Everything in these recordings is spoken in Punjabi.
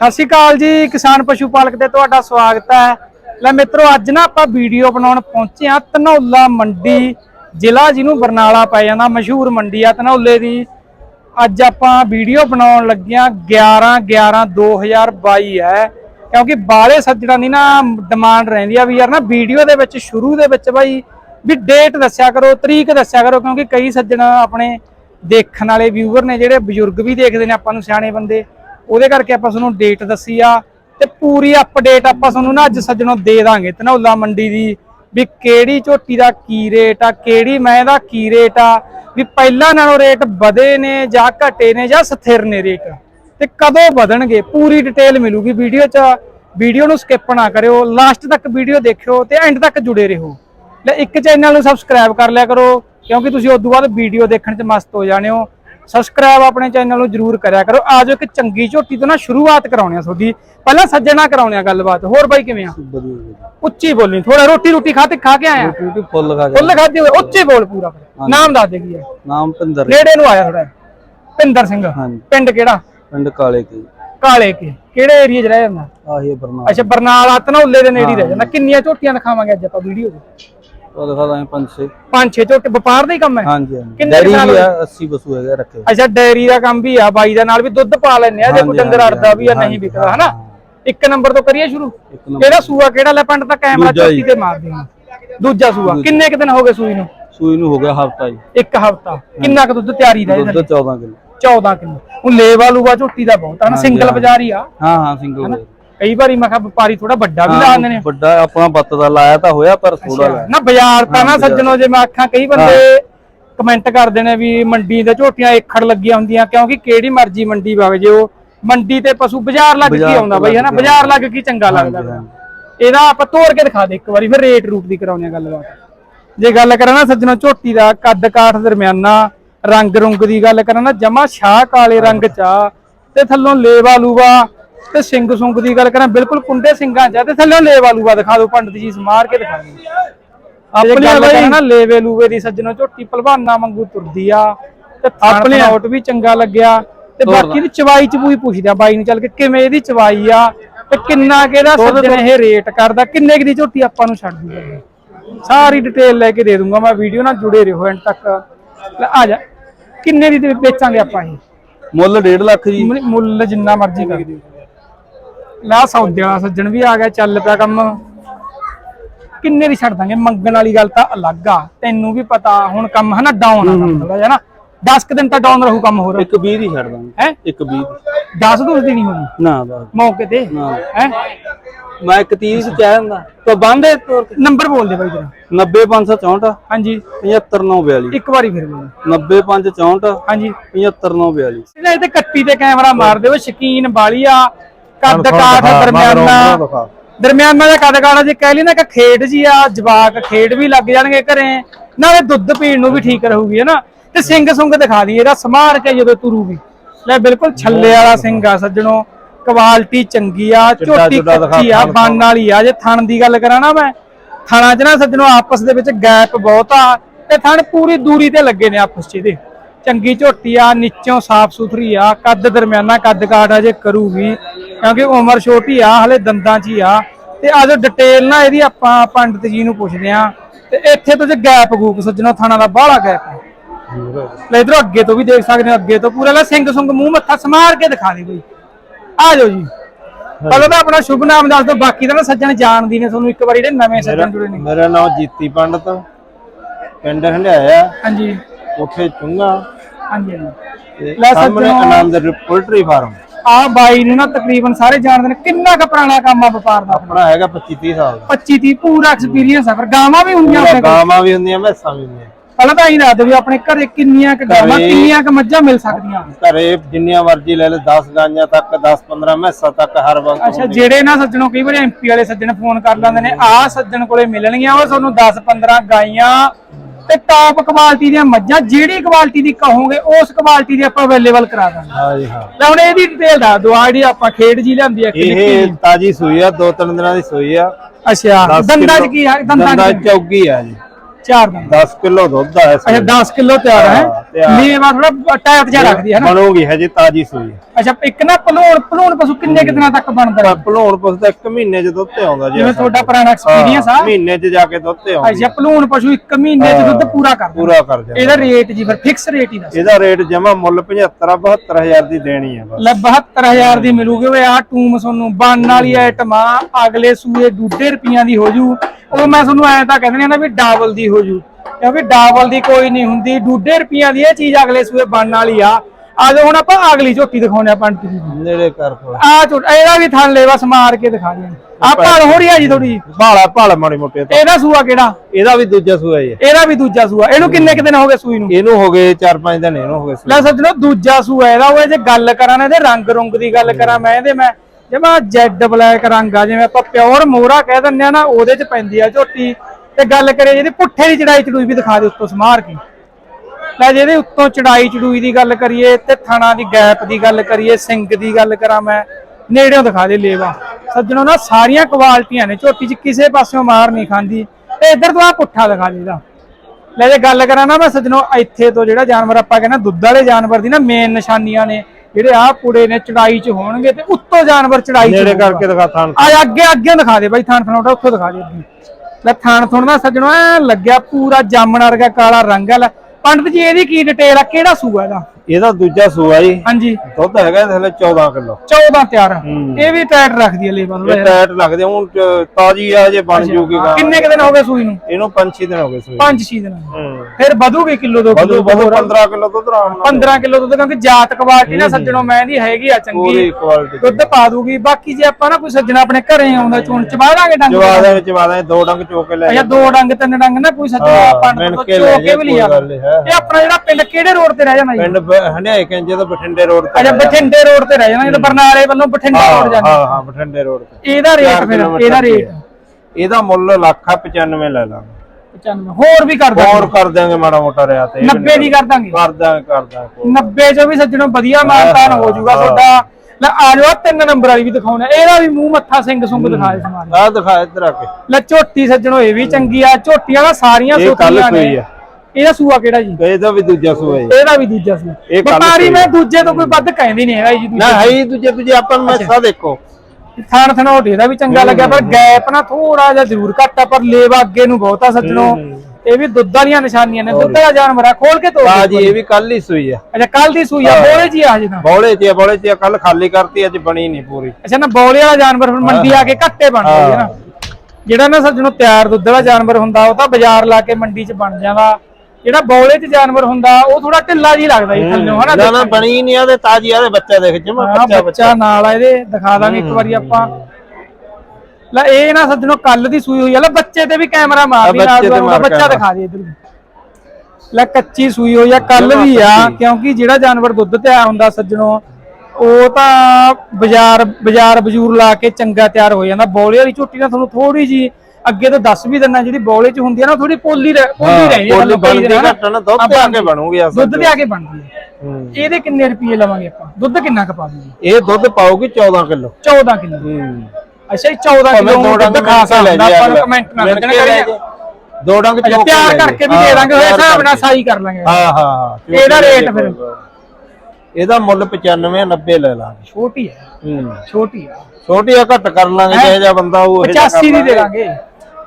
ਸਤਿ ਸ਼੍ਰੀ ਅਕਾਲ ਜੀ, ਕਿਸਾਨ ਪਸ਼ੂ ਪਾਲਕ ਤੇ ਤੁਹਾਡਾ ਸਵਾਗਤ ਹੈ। ਲੈ ਮਿੱਤਰੋ, ਅੱਜ ਨਾ ਆਪਾਂ ਵੀਡੀਓ ਬਣਾਉਣ ਪਹੁੰਚੇ ਆ ਧਨੌਲਾ ਮੰਡੀ, ਜ਼ਿਲ੍ਹਾ ਜਿਹਨੂੰ ਬਰਨਾਲਾ ਪੈ ਜਾਂਦਾ, ਮਸ਼ਹੂਰ ਮੰਡੀ ਆ ਧਨੌਲੇ ਦੀ। ਅੱਜ ਆਪਾਂ ਵੀਡੀਓ ਬਣਾਉਣ ਲੱਗਿਆ 11 11 2022 ਹੈ, ਕਿਉਂਕਿ ਬਾਲੇ ਸੱਜਣਾ ਦੀ ਨਾ ਡਿਮਾਂਡ ਰਹਿੰਦੀ ਆ ਵੀ ਯਾਰ ਨਾ ਵੀਡੀਓ ਦੇ ਵਿੱਚ, ਸ਼ੁਰੂ ਦੇ ਵਿੱਚ ਬਾਈ, ਵੀ ਡੇਟ ਦੱਸਿਆ ਕਰੋ, ਤਰੀਕ ਦੱਸਿਆ ਕਰੋ, ਕਿਉਂਕਿ ਕਈ ਸੱਜਣ ਆਪਣੇ ਦੇਖਣ ਵਾਲੇ ਵਿਊਵਰ ਨੇ ਜਿਹੜੇ ਬਜ਼ੁਰਗ ਵੀ ਦੇਖਦੇ ਨੇ ਆਪਾਂ ਨੂੰ ਸਿਆਣੇ ਬੰਦੇ। ਉਹਦੇ ਕਰਕੇ ਆਪਾਂ ਤੁਹਾਨੂੰ ਡੇਟ ਦੱਸੀ ਆ ਤੇ ਪੂਰੀ ਅਪਡੇਟ ਆਪਾਂ ਤੁਹਾਨੂੰ ਨਾ ਅੱਜ ਸੱਜਣੋਂ ਦੇ ਦਾਂਗੇ। ਧਨੌਲਾ ਮੰਡੀ ਦੀ ਵੀ ਕਿਹੜੀ ਝੋਟੀ ਦਾ ਕੀ ਰੇਟ ਆ, ਕਿਹੜੀ ਮੈਂ ਦਾ ਕੀ ਰੇਟ ਆ, ਵੀ ਪਹਿਲਾਂ ਨਾਲੋਂ ਰੇਟ ਵਧੇ ਨੇ ਜਾਂ ਘਟੇ ਨੇ ਜਾਂ ਸਥਿਰ ਨੇ ਰੇਟ ਤੇ ਕਦੋਂ ਵਧਣਗੇ? ਪੂਰੀ ਡਿਟੇਲ ਮਿਲੂਗੀ ਵੀਡੀਓ 'ਚ। ਵੀਡੀਓ ਨੂੰ ਸਕਿਪ ਨਾ ਕਰਿਓ। ਲਾਸਟ ਤੱਕ ਵੀਡੀਓ ਦੇਖਿਓ ਤੇ ਐਂਡ ਤੱਕ ਜੁੜੇ ਰਹੋ। ਲੈ, ਇੱਕ ਚੈਨਲ ਨੂੰ ਸਬਸਕ੍ਰਾਈਬ ਕਰ ਲਿਆ ਕਰੋ, ਕਿਉਂਕਿ ਤੁਸੀਂ ਉਸ ਤੋਂ ਬਾਅਦ ਵੀਡੀਓ ਦੇਖਣ 'ਚ ਮਸਤ ਹੋ ਜਾਣੇ ਹੋ। ਸਬਸਕ੍ਰਾਈਬ ਆਪਣੇ ਚੈਨਲ ਨੂੰ ਜਰੂਰ ਕਰਿਆ ਕਰੋ। ਆਜੋ ਇੱਕ ਚੰਗੀ ਝੋਟੀ ਤੋਂ ਨਾ ਸ਼ੁਰੂਆਤ ਕਰਾਉਣੀ ਆ ਤੁਹਾਡੀ। ਪਹਿਲਾਂ ਸੱਜਣਾ ਕਰਾਉਣੀ ਆ ਗੱਲਬਾਤ। ਹੋਰ ਬਾਈ ਕਿਵੇਂ ਆ? ਉੱਚੀ ਬੋਲੀ। ਥੋੜਾ ਰੋਟੀ ਰੋਟੀ ਖਾ ਤੇ ਖਾ ਕੇ ਆਇਆ? ਫੁੱਲ ਖਾ ਫੁੱਲ ਖਾਦੀ ਹੋਏ ਉੱਚੀ ਬੋਲ ਪੂਰਾ। ਨਾਮ ਦੱਸ ਦੇ ਕੀ ਹੈ ਨਾਮ ਪਿੰਦਰ ਨੇੜੇ ਨੂੰ ਆਇਆ ਥੋੜਾ ਭਿੰਦਰ ਸਿੰਘ। ਹਾਂਜੀ। ਪਿੰਡ ਕਿਹੜਾ? ਪਿੰਡ ਕਾਲੇ ਕੀ। ਕਾਲੇ ਕੇ। ਕਿਹੜੇ ਏਰੀਆ 'ਚ ਰਹਿ ਜਾਂਦਾ? ਆਹੀ ਬਰਨਾਲਾ। ਅੱਛਾ ਬਰਨਾਲਾ ਧਨੌਲੇ ਦੇ ਨੇੜੇ ਰਹਿ ਜਾਂਦਾ। ਕਿੰਨੀਆਂ ਝੋਟੀਆਂ ਦਿਖਾਵਾਂਗੇ ਅੱਜ ਆਪਾਂ ਵੀਡੀਓ 'ਚ? ਉਹ ਦਿਖਾ ਦਾਂ ਪੰਜ ਛੇ। ਪੰਜ ਛੇ ਝੋਟੇ ਵਪਾਰ ਦਾ ਹੀ ਕੰਮ ਹੈ? ਹਾਂਜੀ ਹਾਂਜੀ। ਕਿੰਨੇ ਡੈਰੀ ਸਾਲ ਵੀ ਹੋਏ? ਆ 80 ਬਸੂ ਹੈਗੇ ਰੱਖੇ ਹੋਏ। ਅੱਛਾ ਡੈਰੀ ਦਾ ਕੰਮ ਵੀ ਆ ਬਾਈ ਦਾ ਨਾਲ ਵੀ ਦੁੱਧ ਪਾ ਲੈਨੇ ਆ ਜੇ ਕੋਈ ਹਾਂਜੀ, ਡੰਗਰ ਹਾਂਜੀ, ਅੜਦਾ ਵੀ ਆ ਹਾਂਜੀ, ਨਹੀਂ ਵਿਕਦਾ ਹਾਂ, ਹਨਾ? ਇੱਕ ਨੰਬਰ ਤੋਂ ਕਰੀਏ ਸ਼ੁਰੂ? ਇੱਕ ਨੰਬਰ ਇਹਦਾ ਸੂਆ ਕਿਹੜਾ ਲੈ ਪਿੰਡ ਤਾਂ ਕੈਮਰਾ ਦੂਜਾ ਝੋਟੀ ਜੀ। ਤੇ ਮਾਰ ਦੇਣਾ। ਦੂਜਾ ਸੂਆ ਕਿੰਨੇ ਕੁ ਦਿਨ ਹੋ ਗਏ ਸੂਈ ਨੂੰ? ਸੂਈ ਨੂੰ ਹੋ ਗਿਆ ਹਫਤਾ ਜੀ। ਇੱਕ ਹਫਤਾ। ਕਿੰਨਾ ਕੁ ਦੁੱਧ ਤਿਆਰੀ ਦਾ ਇਹਦਾ ਦੁੱਧ 14 ਕਿਲੋ। 14 ਕਿਲੋ। ਉਹ ਲੇਵਾ ਲੂਵਾ ਝੋਟੀ ਦਾ ਬਹੁਤ ਆ ਨਾ ਸਿੰਗਲ ਬਾਜ਼ਾਰ ਹੀ ਆ। ਹਾਂ ਹਾਂ ਸਿੰਗਲ ਕਈ ਵਾਰੀ ਮੈਂ ਕਿਹਾ ਵਪਾਰੀ ਥੋੜਾ ਵੱਡਾ ਵੀ ਲਾ ਦਿੰਦੇ ਨੇ। ਵੱਡਾ ਆਪਣਾ ਬੱਤ ਦਾ ਲਾਇਆ ਤਾਂ ਹੋਇਆ ਪਰ ਥੋੜਾ ਲਾਇਆ ਨਾ ਬਾਜ਼ਾਰ ਤਾਂ ਨਾ ਸੱਜਣੋ ਜੇ ਮੈਂ ਆਖਾਂ ਕਈ ਬੰਦੇ ਕਮੈਂਟ ਕਰਦੇ ਨੇ ਵੀ ਮੰਡੀ ਦੇ ਝੋਟੀਆਂ ਏਖੜ ਲੱਗੀਆਂ ਹੁੰਦੀਆਂ ਕਿਉਂਕਿ ਕਿਹੜੀ ਮਰਜ਼ੀ ਮੰਡੀ ਵਗ ਜਿਓ ਮੰਡੀ ਤੇ ਪਸ਼ੂ ਬਾਜ਼ਾਰ ਲੱਗ ਕੇ ਆਉਂਦਾ ਬਈ ਹਨਾ? ਬਾਜ਼ਾਰ ਲੱਗ ਕੇ ਚੰਗਾ ਲੱਗਦਾ। ਇਹਦਾ ਆਪਾਂ ਤੋੜ ਕੇ ਦਿਖਾ ਦੇ ਇੱਕ ਵਾਰੀ ਫਿਰ ਰੇਟ ਰੂਟ ਦੀ ਕਰਾਉਂਦੇ ਆ ਗੱਲਬਾਤ। ਜੇ ਗੱਲ ਕਰਾਂ ਨਾ ਸੱਜਣੋ ਝੋਟੀ ਦਾ ਕੱਦ ਕਾਠ ਦਰਮਿਆਨਾ ਰੰਗ ਰੁੰਗ ਦੀ ਗੱਲ ਕਰਾਂ ਨਾ ਜਮਾ ਸ਼ਾਹ ਕਾਲੇ ਰੰਗ ਚ ਤੇ ਥੱਲੋਂ ਲੇਵਾ ਲੂਵਾ ਤੇ ਸਿੰਘ ਸੁੰਗ ਦੀ ਗੱਲ ਕਰਾਂ ਬਿਲਕੁਲ ਕੁੰਡੇ ਸਿੰਘਾਂ ਚ ਆ ਤੇ ਥੱਲੋਂ ਲੇਵਾ ਲੂਵਾ ਦਿਖਾ ਦਿਓ ਪੰਡਤ ਜੀ ਸਮਾਰ ਕੇ ਦਿਖਾ ਦਿਓ। ਆਪਣੀ ਗੱਲ ਕਰਾਂ ਨਾ ਲੇਵੇ ਲੂਵੇ ਦੀ ਸੱਜਣੋ ਝੋਟੀ ਪਹਿਲਵਾਨਾਂ ਵਾਂਗੂ ਤੁਰਦੀ ਆ ਤੇ ਆਪਣੇ ਆਊਟ ਵੀ ਚੰਗਾ ਲੱਗਿਆ ਤੇ ਬਾਕੀ ਦੀ ਚਵਾਈ ਚਬੂਈ ਪੁੱਛਦਾ ਬਾਈ ਨੂੰ ਚੱਲ ਕੇ ਕਿਵੇਂ ਇਹਦੀ ਚਵਾਈ ਆ ਤੇ ਕਿੰਨਾ ਕਿਹਦਾ ਸੱਜਣ ਇਹ ਰੇਟ ਕਰਦਾ ਕਿੰਨੇ ਕੁ ਦੀ ਝੋਟੀ ਆਪਾਂ ਨੂੰ ਛੱਡ ਦੂਗਾ। ਸਾਰੀ ਡਿਟੇਲ ਲੈ ਕੇ ਦੇ ਦੂੰਗਾ ਮੈਂ ਵੀਡੀਓ ਨਾਲ ਜੁੜੇ ਰਹੋ ਐਂਡ ਤੱਕ। ਆ ਜਾ ਕਿੰਨੇ ਦੀ ਵੇਚਾਂਗੇ ਆਪਾਂ ਇਹ? ਮੁੱਲ 1.5 ਲੱਖ ਜੀ। ਮੁੱਲ- ਮੁੱਲ ਜਿੰਨਾ ਮਰਜ਼ੀ ਕਰ ਦਿਓ। ਲਾ ਸੌਦੇ ਵਾਲਾ ਸੱਜਣ ਵੀ ਆ ਗਿਆ ਚੱਲ ਪਿਆ ਕੰਮ। ਕਿੰਨੇ ਦੀ ਛੱਡ ਦਾਂਗੇ? ਮੰਗਣ ਵਾਲੀ ਗੱਲ ਤਾਂ ਅਲੱਗ ਆ। ਤੈਨੂੰ ਵੀ ਪਤਾ ਹੁਣ ਕੰਮ ਹਨਾ ਡਾਊਨ ਆ ਥੋੜਾ ਜਿਹਾ ਨਾ। 10 ਕੁ ਦਿਨ ਤਾਂ ਡਾਊਨ ਰਹੂ ਕੰਮ ਹੋਰ। ਇੱਕ 20 ਦੀ ਛੱਡ ਦਾਂਗੇ। ਹੈ? ਇੱਕ 20 ਦੀ। 10 ਦੂਸ ਦੀ ਨਹੀਂ ਹੋਣੀ? ਨਾ ਬਸ ਮੌਕੇ ਤੇ? ਹੈ? ਮੈਂ ਇੱਕ 30 ਚ ਕਹਿ ਦਿੰਦਾ। ਤਾਂ ਬੰਦੇ ਨੰਬਰ ਬੋਲ ਦੇ ਬਾਈ ਜਰਾ 90564 ਹਾਂਜੀ। 75942 ਇੱਕ ਵਾਰੀ ਫਿਰ ਬੋਲ। 90564 ਹਾਂਜੀ। 75942 ਇਹਦੇ ਤੇ ਕੱਟੀ ਤੇ ਕੈਮਰਾ ਮਾਰ ਦਿਓ। ਸ਼ਕੀਨ ਬਾਲੀ ਆ ਕੱਦ ਕਾਠ ਦਰਮਿਆਨਾ ਦਰਮਿਆਨਾ ਦਾ ਕੱਦ ਕਾਠ ਜੇ ਕਹਿ ਲਈ ਨਾ ਕਿ ਖੇਡ ਜੀ ਆ ਜਵਾਕ ਖੇਡ ਵੀ ਲੱਗ ਜਾਣਗੇ ਘਰੇ। ਨਾਲੇ ਦੁੱਧ ਪੀਣ ਨੂੰ ਵੀ ਠੀਕ ਰਹੂਗੀ ਹਨਾ ਤੇ ਸਿੰਘ ਸੁੰਗ ਦਿਖਾ ਦੀ ਇਹਦਾ ਸਮਾਰ ਕੇ ਜਦੋਂ ਤੁਰੂਗੀ। ਲੈ ਬਿਲਕੁਲ ਛੱਲੇ ਵਾਲਾ ਸਿੰਘ ਆ ਸੱਜਣੋ। ਕੁਆਲਿਟੀ ਚੰਗੀ ਆ ਝੋਟੀ ਕੱਚੀ ਆ ਬੰਨ ਵਾਲੀ ਆ। ਜੇ ਥਣ ਦੀ ਗੱਲ ਕਰਾਂ ਨਾ ਮੈਂ ਥਣਾਂ 'ਚ ਨਾ ਸੱਜਣੋ ਆਪਸ ਦੇ ਵਿੱਚ ਗੈਪ ਬਹੁਤ ਆ ਤੇ ਥਣ ਪੂਰੀ ਦੂਰੀ ਤੇ ਲੱਗੇ ਨੇ ਆਪਸ 'ਚ ਇਹਦੇ। ਚੰਗੀ ਝੋਟੀ ਆ ਨੀਚੋਂ ਸਾਫ਼ ਸੁਥਰੀ ਆ ਕੱਦ ਦਰਮਿਆਨਾ ਕੱਦ ਕਾਠ ਆ ਜੇ ਕਰੂਗੀ ਕਿਉਂਕਿ ਉਮਰ ਛੋਟੀ ਆ ਹਲੇ ਦੰਦਾਂ 'ਚ ਹੀ ਆ। ਤੇ ਆਜੋ ਡਿਟੇਲ ਨਾ ਇਹਦੀ ਆਪਾਂ ਪੰਡਤ ਜੀ ਨੂੰ ਪੁੱਛਦੇ ਆ। ਤੇ ਇੱਥੇ ਤੋਂ ਜੇ ਗੈਪ ਗੂਪ ਸੱਜਣੋ ਥਾਣਾ ਦਾ ਬਾਹਲਾ ਗੈਪ ਹੈ ਲੈ ਇਧਰੋਂ ਅੱਗੇ ਤੋਂ ਵੀ ਦੇਖ ਸਕਦੇ ਹੋ ਅੱਗੇ ਤੋਂ ਪੂਰਾ ਲੈ ਸਿੰਘ ਸੁੰਗ ਮੂੰਹ ਮੱਥਾ ਸਮਾਰ ਕੇ ਦਿਖਾ ਦੇ ਕੋਈ। ਆ ਜਾਓ ਜੀ। ਪਹਿਲਾਂ ਤਾਂ ਆਪਣਾ ਸ਼ੁਭ ਨਾਮ ਦੱਸ ਦਿਓ ਬਾਕੀ ਤਾਂ ਨਾ ਸੱਜਣ ਜਾਣਦੀ ਨੇ ਤੁਹਾਨੂੰ ਇੱਕ ਵਾਰੀ ਜਿਹੜੇ ਨਵੇਂ ਸੱਜਣ ਜੁੜੇ ਨੇ। ਮੇਰਾ ਨਾਮ ਜੀਤੀ ਪੰਡਤ ਪਿੰਡ ਹੰਡਿਆਇਆ। ਹਾਂਜੀ। ਉੱਥੇ ਚੁੰਗਾ। ਹਾਂਜੀ ਲੈ ਸੱਜਣੋ। ਆਨੰਦ ਪੋਲਟਰੀ ਫਾਰਮ ਆ ਬਾਈ ਨੂੰ ਨਾ ਤਕਰੀਬਨ ਸਾਰੇ ਜਾਣਦੇ ਨੇ ਕਿੰਨਾ ਕੁ ਪੁਰਾਣਾ ਕੰਮ ਆ ਵਪਾਰ ਦਾ। ਆਪਣਾ ਹੈਗਾ 25 30 ਸਾਲ ਦਾ। 25 30 ਪੂਰਾ ਐਕਸਪੀਰੀਅੰਸ ਆ। ਪਰ ਗਾਵਾਂ ਵੀ ਹੁੰਦੀਆਂ ਆਪਣੇ ਕੋਲ? ਗਾਵਾਂ ਵੀ ਹੁੰਦੀਆਂ ਮੈਸਾਂ ਵੀ ਹੁੰਦੀਆਂ। ਪਹਿਲਾਂ ਤਾਂ ਇਹ ਦੱਸ ਦਿਓ ਵੀ ਆਪਣੇ ਘਰੇ ਕਿੰਨੀਆਂ ਕੁ ਗਾਵਾਂ ਕਿੰਨੀਆਂ ਕੁ ਮੱਝਾਂ ਮਿਲ ਸਕਦੀਆਂ? ਘਰੇ ਜਿੰਨੀਆਂ ਮਰਜ਼ੀ ਲੈ ਲੈ 10 ਗਾਂਆਂ ਤੱਕ 10 15 ਮੈਸਾਂ ਤੱਕ ਹਰ ਵਕਤ ਅੱਛਾ ਜਿਹੜੇ ਨਾ ਸੱਜਣੋਂ ਕਈ ਵਾਰੀ ਐਮਪੀ ਵਾਲੇ ਸੱਜਣ ਫੋਨ ਕਰ ਲੈਂਦੇ ਨੇ ਆਹ ਸੱਜਣ ਕੋਲੇ ਮਿਲਣਗੀਆਂ ਉਹ ਤੁਹਾਨੂੰ 10 15 ਗਾਈਆਂ ਤੇ ਟੌਪ ਕੁਆਲਿਟੀ ਦੀਆਂ ਮੱਝਾਂ ਜਿਹੜੀ ਕੁਆਲਿਟੀ ਦੀ ਕਹੋਗੇ ਉਸ ਕੁਆਲਿਟੀ ਦੀ ਆਪਾਂ ਅਵੇਲੇਬਲ ਕਰਾ ਦਾਂਗੇ ਹਾਂ ਜੀ ਹਾਂ ਲੈ ਹੁਣ ਇਹਦੀ ਡਿਟੇਲ ਦੱਸ ਦਿਓ ਆਹ ਜਿਹੜੀ ਆਪਾਂ ਖੇਡ ਜੀ ਲਿਆਂਦੀ ਆ ਨਿੱਕੀ ਇਹ। ਤਾਜੀ ਸੂਈ ਆ ਦੋ ਤਿੰਨ ਦਿਨਾਂ ਦੀ ਸੂਈ ਆ ਅੱਛਾ ਦੰਦਾਂ 'ਚ ਕੀ ਆ ਦੰਦਾਂ 'ਚ? ਚੌਗੀ ਆ ਜੀ ਚਾਰ ਦੰਦ 10 ਕਿਲੋ ਦੁੱਧ ਆ ਇਸ ਅੱਛਾ 10 ਕਿਲੋ ਤਿਆਰ ਹਾਂ, ਹੈ ਤਿਆਰ। ਲੀਵਾ ਥੋੜਾ ਟਾਇਟ ਜਿਹਾ ਰੱਖਦੀ ਹੈ ਨਾ। ਬਣੂਗੀ ਹਜੇ ਤਾਜੀ ਸੂਈ ਅੱਛਾ ਇੱਕ ਨਾ ਭਲੂਣ ਭਲੂਣ ਪਸ਼ੂ ਕਿੰਨੇ ਕੁ ਦਿਨਾਂ ਤੱਕ ਬਣਦਾ ਹੈ? ਭਲੋਣ ਪੁੱਛ ਤਾਂ ਇੱਕ ਮਹੀਨੇ ਚ ਦੁੱਧ ਤੇ ਆਉਂਦਾ ਜੀ ਜਿਵੇਂ ਤੁਹਾਡਾ ਪੁਰਾਣਾ ਐਕਸਪੀਰੀਅੰਸ ਆ। ਮਹੀਨੇ ਚ ਜਾ ਕੇ ਦੁੱਧ ਤੇ ਆਉਂਦਾ ਅੱਛਾ ਭਲੂਣ ਪਸ਼ੂ ਇੱਕ ਮਹੀਨੇ ਚ ਦੁੱਧ ਪੂਰਾ ਕਰ ਦਿੰਦਾ। ਪੂਰਾ ਕਰ ਜਾਂਦਾ ਇਹਦਾ ਰੇਟ ਜੀ ਫਿਰ ਫਿਕਸ ਰੇਟ ਹੀ ਦੱਸ। ਇਹਦਾ ਰੇਟ ਜਮਾ ਮੁੱਲ 75 72000 ਦੀ ਦੇਣੀ ਹੈ ਬਸ। ਲੈ 72000 ਦੀ ਮਿਲੂਗੀ ਓਏ ਆ ਟੂਮ ਤੁਹਾਨੂੰ ਬਣਨ ਵਾਲੀ ਆਈਟਮ ਆ ਅਗਲੇ ਸੂਏ ਦੂਡੇ ਰੁਪਈਆਂ ਦੀ ਹੋ ਜੂ ਉਹ ਮੈਂ ਤੁਹਾਨੂੰ ਐਂ ਤਾਂ ਕਹਿੰਦੇ ਨਾ ਵੀ ਡਬਲ ਦੀ ਹੋ ਜੂ। ਕਿਉਂਕਿ ਡਬਲ ਦੀ ਕੋਈ ਨਹੀਂ ਹੁੰਦੀ। ਦੂਡੇ ਰੁਪਈਆਂ ਦੀ ਇਹ ਚੀਜ਼ ਅਗਲੇ ਸੂਏ ਬਣਨ ਵਾਲੀ ਆ। ਆ ਜਾਓ ਹੁਣ ਆਪਾਂ ਅਗਲੀ ਝੋਟੀ ਦਿਖਾਉਣੇ ਆ ਪੰਡਤ ਜੀ ਦੀ ਨੇੜੇ ਕਰ ਆ ਝੋਟ ਇਹਦਾ ਵੀ ਥਣ ਲੈ ਬਸ ਮਾਰ ਕੇ ਦਿਖਾ ਦੇ। ਆ ਭਾਲ ਹੋ ਰਹੀ ਆ ਜੀ ਥੋੜੀ ਭਾਲਾ ਭਾਲਾ ਮਾੜੀ ਮੋਟੇ ਤਾਂ। ਇਹਦਾ ਸੂਆ ਕਿਹੜਾ? ਇਹਦਾ ਵੀ ਦੂਜਾ ਸੂਆ ਹੀ ਹੈ ਇਹਦਾ ਵੀ ਦੂਜਾ ਸੂਆ। ਇਹਨੂੰ ਕਿੰਨੇ ਕੁ ਦਿਨ ਹੋ ਗਏ ਸੂਈ ਨੂੰ? ਇਹਨੂੰ ਹੋ ਗਏ 4-5 ਦਿਨ ਇਹਨੂੰ ਹੋ ਗਏ। ਲੈ ਸੱਜਣੋ ਦੂਜਾ ਸੂਆ ਇਹਦਾ। ਉਹ ਜੇ ਗੱਲ ਕਰਾਂ ਨਾ ਇਹਦੇ ਰੰਗ ਰੁੰਗ ਦੀ ਗੱਲ ਕਰਾਂ ਮੈਂ ਇਹਦੇ ਮੈਂ ਜਿਵੇਂ ਜੈਡ ਬਲੈਕ ਰੰਗ ਆ, ਜਿਵੇਂ ਆਪਾਂ ਪਿਓਰ ਮੋਹਰਾ ਕਹਿ ਦਿੰਦੇ ਆ ਨਾ, ਉਹਦੇ ਚ ਪੈਂਦੀ ਆ ਝੋਟੀ। ਤੇ ਗੱਲ ਕਰੇ ਜਿਹਦੀ ਪੁੱਠੇ ਦੀ ਚੜਾਈ ਚੜੂਈ ਵੀ ਦਿਖਾ ਦੇ ਉੱਤੋਂ ਸਮਾਰ ਕੇ। ਲੈ ਜਿਹਦੇ ਉੱਤੋਂ ਚੜਾਈ ਚੜੂਈ ਦੀ ਗੱਲ ਕਰੀਏ, ਤੇ ਥਣਾ ਦੀ ਗੈਪ ਦੀ ਗੱਲ ਕਰੀਏ ਸਿੰਗ ਦੀ ਗੱਲ ਕਰਾਂ ਮੈਂ, ਨੇੜਿਓਂ ਦਿਖਾ ਦੇ ਲੇਵਾ। ਸੱਜਣੋ ਨਾ, ਸਾਰੀਆਂ ਕੁਆਲਟੀਆਂ ਨੇ, ਝੋਟੀ 'ਚ ਕਿਸੇ ਪਾਸਿਓਂ ਮਾਰ ਨਹੀਂ ਖਾਂਦੀ। ਤੇ ਇੱਧਰ ਤੋਂ ਆ ਪੁੱਠਾ ਦਿਖਾ ਦੇ ਇਹਦਾ। ਲੈ ਜੇ ਗੱਲ ਕਰਾਂ ਨਾ ਮੈਂ, ਸੱਜਣੋ, ਇੱਥੇ ਤੋਂ ਜਿਹੜਾ ਜਾਨਵਰ ਆਪਾਂ ਕਹਿੰਦੇ ਦੁੱਧ ਵਾਲੇ ਜਾਨਵਰ ਦੀ ਨਾ ਮੇਨ ਨਿਸ਼ਾਨੀਆਂ ਨੇ ਜਿਹੜੇ ਆਹ ਪੁੜੇ ਨੇ ਚੜਾਈ 'ਚ ਹੋਣਗੇ ਤੇ ਉੱਤੋਂ ਜਾਨਵਰ ਚੜਾਈ 'ਚ ਨੇੜੇ ਹੋਊਗਾ। ਕਰਕੇ ਦਿਖਾ ਥਾਣ ਆ ਅੱਗੇ ਅੱਗੇ ਦਿਖਾ ਦੇ ਬਾਈ ਥਾਣ ਥਣੋਟਾ ਉੱਥੋਂ ਦਿਖਾ ਦੇ ਅੱਗੇ। ਲੈ ਥਾਣ ਥੁਣਦਾ ਸੱਜਣੋ ਐ ਲੱਗਿਆ ਪੂਰਾ ਜਾਮਣ ਵਰਗਾ ਕਾਲਾ ਰੰਗ ਆ ਲੈ ਪੰਡਤ ਜੀ ਇਹਦੀ ਕੀ ਡਿਟੇਲ ਆ? ਕਿਹੜਾ ਸੂਆ ਇਹਦਾ? ਇਹਦਾ ਦੂਜਾ ਸੂਆ ਜੀ। ਹਾਂਜੀ। ਦੁੱਧ ਹੈਗਾ ਥੱਲੇ 14 ਕਿਲੋ। 14 ਤਿਆਰ ਆ। ਹੂੰ। ਇਹ ਵੀ ਟਾਇਟ ਰੱਖਦੀ ਹੈ ਲੇਬਰ ਇਹ ਟਾਇਟ ਲੱਗਦੇ ਹੁਣ ਤਾਜ਼ੀ ਆ ਜੇ ਬਣ ਜੂਗੀ ਗਾਂ ਕਿੰਨੇ ਕੁ ਦਿਨ ਹੋ ਗਏ ਸੂਈ ਨੂੰ? ਇਹਨੂੰ 5-6 ਦਿਨ ਹੋ ਗਏ ਸੂਈ 5-6 ਦਿਨ। ਹੂੰ। ਫਿਰ ਵਧੂਗੀ ਕਿਲੋ ਦੋ ਵਧੂ ਕਿਲੋ ਵਧੂ 15 ਕਿਲੋ ਦੁੱਧ ਆਰਾਮ ਨਾਲ। 15 ਕਿਲੋ ਦੁੱਧ ਕਿਉਂਕਿ ਜਾਤ ਕੁਆਲਿਟੀ ਨਾ ਸੱਜਣੋ ਮੈਂ ਦੀ ਹੈਗੀ ਆ ਚੰਗੀ। ਪੂਰੀ ਕੁਆਲਿਟੀ ਦੁੱਧ ਪਾ ਦੂਗੀ। ਬਾਕੀ ਜੇ ਆਪਾਂ ਨਾ ਕੋਈ ਸੱਜਣਾ ਆਪਣੇ ਘਰੇ ਆਉਂਦਾ ਚੋਣ ਚਬਾ ਦਾਂਗੇ ਡੰਗ ਜਵਾ ਦੇ ਵਿੱਚ ਵਾਦਾ ਦੋ ਡੰਗ ਚੋ ਕੇ ਲੈ ਅੱਛਾ ਦੋ ਡੰਗ ਤਿੰਨ ਡੰਗ ਨਾ ਕੋਈ ਸੱਜਣਾ ਹਾਂ, ਆਪਾਂ ਮਿਣ ਨੂੰ ਕੇ ਲੈ ਚੋ ਕੇ ਵੀ ਲਿਆ। ਕੋਈ ਗੱਲ ਨਹੀਂ, ਹੈ। ਇਹ ਆਪਣਾ ਜਿਹੜਾ ਪਿੰਡ ਕਿਹੜੇ ਰੋਡ ਤੇ ਰਹਿ ਜਾਣਾ ਜੀ? ਪਿੰਡ ਬ- ਹੰਡਿਆਏ ਕਹਿੰਦੇ ਤੋਂ ਬਠਿੰਡੇ ਰੋਡ ਤੇ ਅੱਛਾ ਬਠਿੰਡੇ ਰੋਡ ਤੇ ਰਹਿ ਜਾਣਾ ਜਿਹੜਾ ਬਰਨਾਲੇ ਵੱਲੋਂ ਬਠਿੰਡਾ ਰੋਡ ਜਾਂਦਾ। ਹਾਂ ਹਾਂ ਬਠਿੰਡੇ ਰੋਡ ਤੇ। ਇਹਦਾ ਰੇਟ ਫਿਰ ਇਹਦਾ ਰੇਟ। ਇਹਦਾ ਮੁੱਲ ਲੱਖ ਆ 95 ਲੈ ਲਾਂਗੇ 95 ਹੋਰ ਵੀ ਕਰ ਦਾਂਗੇ। ਹੋਰ ਕਰ ਦਿਆਂਗੇ ਮਾੜਾ ਮੋਟਾ ਰਿਆ ਤੇ। 90 ਦੀ ਕਰ ਦਾਂਗੇ। ਕਰ ਦਾਂਗੇ ਕਰ ਦਾਂਗੇ 90 ਚੋਂ ਵੀ ਸੱਜਣੋਂ ਵਧੀਆ ਮਾਨਤਾਨ ਹੋ ਜਾਊਗਾ ਤੁਹਾਡਾ। ਲੈ ਆ ਜਾਓ ਤਿੰਨ ਨੰਬਰ ਵਾਲੀ ਵੀ ਦਿਖਾਉਣਾ। ਇਹਦਾ ਵੀ ਮੂੰਹ ਮੱਥਾ ਸਿੰਘ ਸੁੰਗ ਦਿਖਾਏ ਸਮਾਨ। ਆ ਦਿਖਾ ਇੱਧਰ ਆ ਕੇ। ਲੈ ਝੋਟੀ ਸੱਜਣੋ ਇਹ ਵੀ ਚੰਗੀ ਆ। ਝੋਟੀਆਂ ਦਾ ਸਾਰੀਆਂ ਸੁੱਕੀਆਂ ਨੇ। ਇਹਦਾ ਸੂਆ ਕਿਹੜਾ ਜੀ? ਇਹਦਾ ਵੀ ਦੂਜਾ ਸੂਆ ਜੀ। ਇਹਦਾ ਵੀ ਦੂਜਾ ਸੂਆ। ਇਹ ਵਪਾਰੀ ਮੈਂ ਦੂਜੇ ਤੋਂ ਕੋਈ ਵੱਧ ਕਹਿੰਦੀ ਨਹੀਂ ਹੈਗਾ ਜੀ ਨਾ ਹੈ ਹੀ ਦੂਜੇ ਦੂਜੇ ਆਪਾਂ ਨੂੰ ਮੈਸਾ ਦੇਖੋ। ਥਾਣ ਥਣੋਟੇ ਦਾ ਵੀ ਚੰਗਾ ਲੱਗਿਆ ਪਰ ਗੈਪ ਨਾ ਥੋੜਾ ਜਿਹਾ ਜ਼ਰੂਰ ਘੱਟ ਆ ਪਰ ਲੇਵਾ ਅੱਗੇ ਨੂੰ ਬਹੁਤ ਸੱਜਣੋ। ਇਹ ਵੀ ਦੁੱਧ ਵਾਲੀਆਂ ਨਿਸ਼ਾਨੀਆਂ ਨੇ ਦੁੱਧ ਵਾਲਾ ਜਾਨਵਰ ਆ ਖੋਲ ਕੇ ਤੋੜ ਦਿਓ। ਜੀ ਇਹ ਵੀ ਕੱਲ ਹੀ ਸੂਈ ਆ। ਅੱਛਾ ਕੱਲ ਦੀ ਸੂਈ ਆ ਬੋਲੇ ਜੀ ਆ ਜਨਾ ਬੌਲੇ ਚ ਬੌਲੇ ਚ ਕੱਲ ਖਾਲੀ ਕਰਤੀ ਅੱਜ ਬਣੀ ਨਹੀਂ ਪੂਰੀ। ਅੱਛਾ ਨਾ ਬੋਲੇ ਵਾਲਾ ਜਾਨਵਰ ਫਿਰ ਮੰਡੀ ਆ ਕੇ ਘੱਟੇ ਬਣਦਾ ਹੈ ਨਾ। ਜਿਹੜਾ ਨਾ ਸੱਜਣੋ ਤਿਆਰ ਦੁੱਧ ਵਾਲਾ ਜਾਨਵਰ ਹੁੰਦਾ ਉਹ ਤਾਂ ਬਾਜ਼ਾਰ ਲਾ ਕੇ ਮੰਡੀ 'ਚ ਬਣ ਜਾਂਦਾ। ਜਿਹੜਾ ਬੌਲੇ 'ਚ ਜਾਨਵਰ ਹੁੰਦਾ ਉਹ ਥੋੜਾ ਢਿੱਲਾ ਜੀ ਲੱਗਦਾ ਜੀ ਥੱਲੇ ਹਨਾ ਨਾ ਨਾ ਬਣੀ ਨਹੀਂ ਆ ਤੇ ਤਾਜੀ ਆ ਤੇ ਬੱਚਾ ਦੇਖ ਜਮਾ ਬੱਚਾ ਬੱਚਾ। ਨਾਲ ਆ ਇਹਦੇ ਦਿਖਾ ਦਾਂਗੇ ਇੱਕ ਵਾਰੀ ਆਪਾਂ। ਲੈ ਇਹ ਨਾ ਸੱਜਣੋ ਕੱਲ ਦੀ ਸੂਈ ਹੋਈ ਆ। ਲੈ ਬੱਚੇ ਤੇ ਵੀ ਕੈਮਰਾ ਮਾਰ ਦੀ ਨਾਲ ਦਾ ਬੱਚਾ। ਦਿਖਾ ਦੇ ਇਧਰ ਲੈ ਕੱਚੀ ਸੂਈ ਹੋਈ ਆ ਕੱਲ ਦੀ ਆ ਕਿਉਂਕਿ ਜਿਹੜਾ ਜਾਨਵਰ ਦੁੱਧ ਤੇ ਆਇਆ ਹੁੰਦਾ ਸੱਜਣੋ ਉਹ ਤਾਂ ਬਾਜ਼ਾਰ ਬਾਜ਼ਾਰ ਬਜੂਰ ਲਾ ਕੇ ਚੰਗਾ ਤਿਆਰ ਹੋ ਜਾਂਦਾ। ਬੌਲੇ ਵਾਲੀ ਝੋਟੀ ਨਾ ਤੁਹਾਨੂੰ ਥੋੜੀ ਜੀ ਅੱਗੇ ਤੋਂ ਦੱਸ ਵੀ ਦਿੰਨਾ ਜਿਹੜੀ ਬੌਲੇ 'ਚ ਹੁੰਦੀ ਆ ਨਾ ਥੋੜੀ ਪੋਲੀ ਰਹਿ- ਪੋਲੀ ਰਹਿੰਦੀ ਆ ਪੋਲੀ ਬਣਦੀ ਨਾ ਦੁੱਧ ਆ ਕੇ ਬਣੂਗੀ ਅਸਲ ਦੁੱਧ ਤੇ ਆ ਕੇ ਬਣਦੀ ਹੈ ਹੂੰ। ਇਹਦੇ ਕਿੰਨੇ ਰੁਪਏ ਲਵਾਂਗੇ ਆਪਾਂ? ਦੁੱਧ ਕਿੰਨਾ ਕੁ ਪਾ ਦੂਗੀ ਇਹ ਦੁੱਧ ਪਾਉਗੀ 14 ਕਿਲੋ। 14 ਕਿਲੋ। ਹੂੰ। ਅੱਛਾ ਜੀ 14 ਭਾਵੇਂ ਕਿਲੋ ਦੁੱਧ ਖਾ ਮਿਣ ਕੇ ਲੈ ਜਾਇਆ ਆਪਾਂ। ਕਮੈਂਟ ਨਾ ਕਰਨਾ। ਦੋ ਡੰਗ ਚੋਕ ਤਿਆਰ ਕਰਕੇ ਵੀ। ਦੇ ਦਾਂਗੇ ਤਿਆਰ ਹਿਸਾਬ ਨਾਲ। ਸਾਈ ਕਰ ਲਾਂਗੇ। ਹਾਂ ਹਾਂ ਹਾਂ ਇਹਦਾ ਰੇਟ ਫਿਰ? ਇਹਦਾ ਮੁੱਲ 95 90 ਲੈ ਲਾਂਗੇ। ਛੋਟੀ ਹੈ। ਹੂੰ। ਛੋਟੀ ਹੈ। ਛੋਟੀ ਆ ਘੱਟ ਕਰ ਲਾਂਗੇ ਜਿਹੋ ਜਿਹਾ ਬੰਦਾ ਉਹ 85 ਦੀ ਦੇ ਦਾਂਗੇ।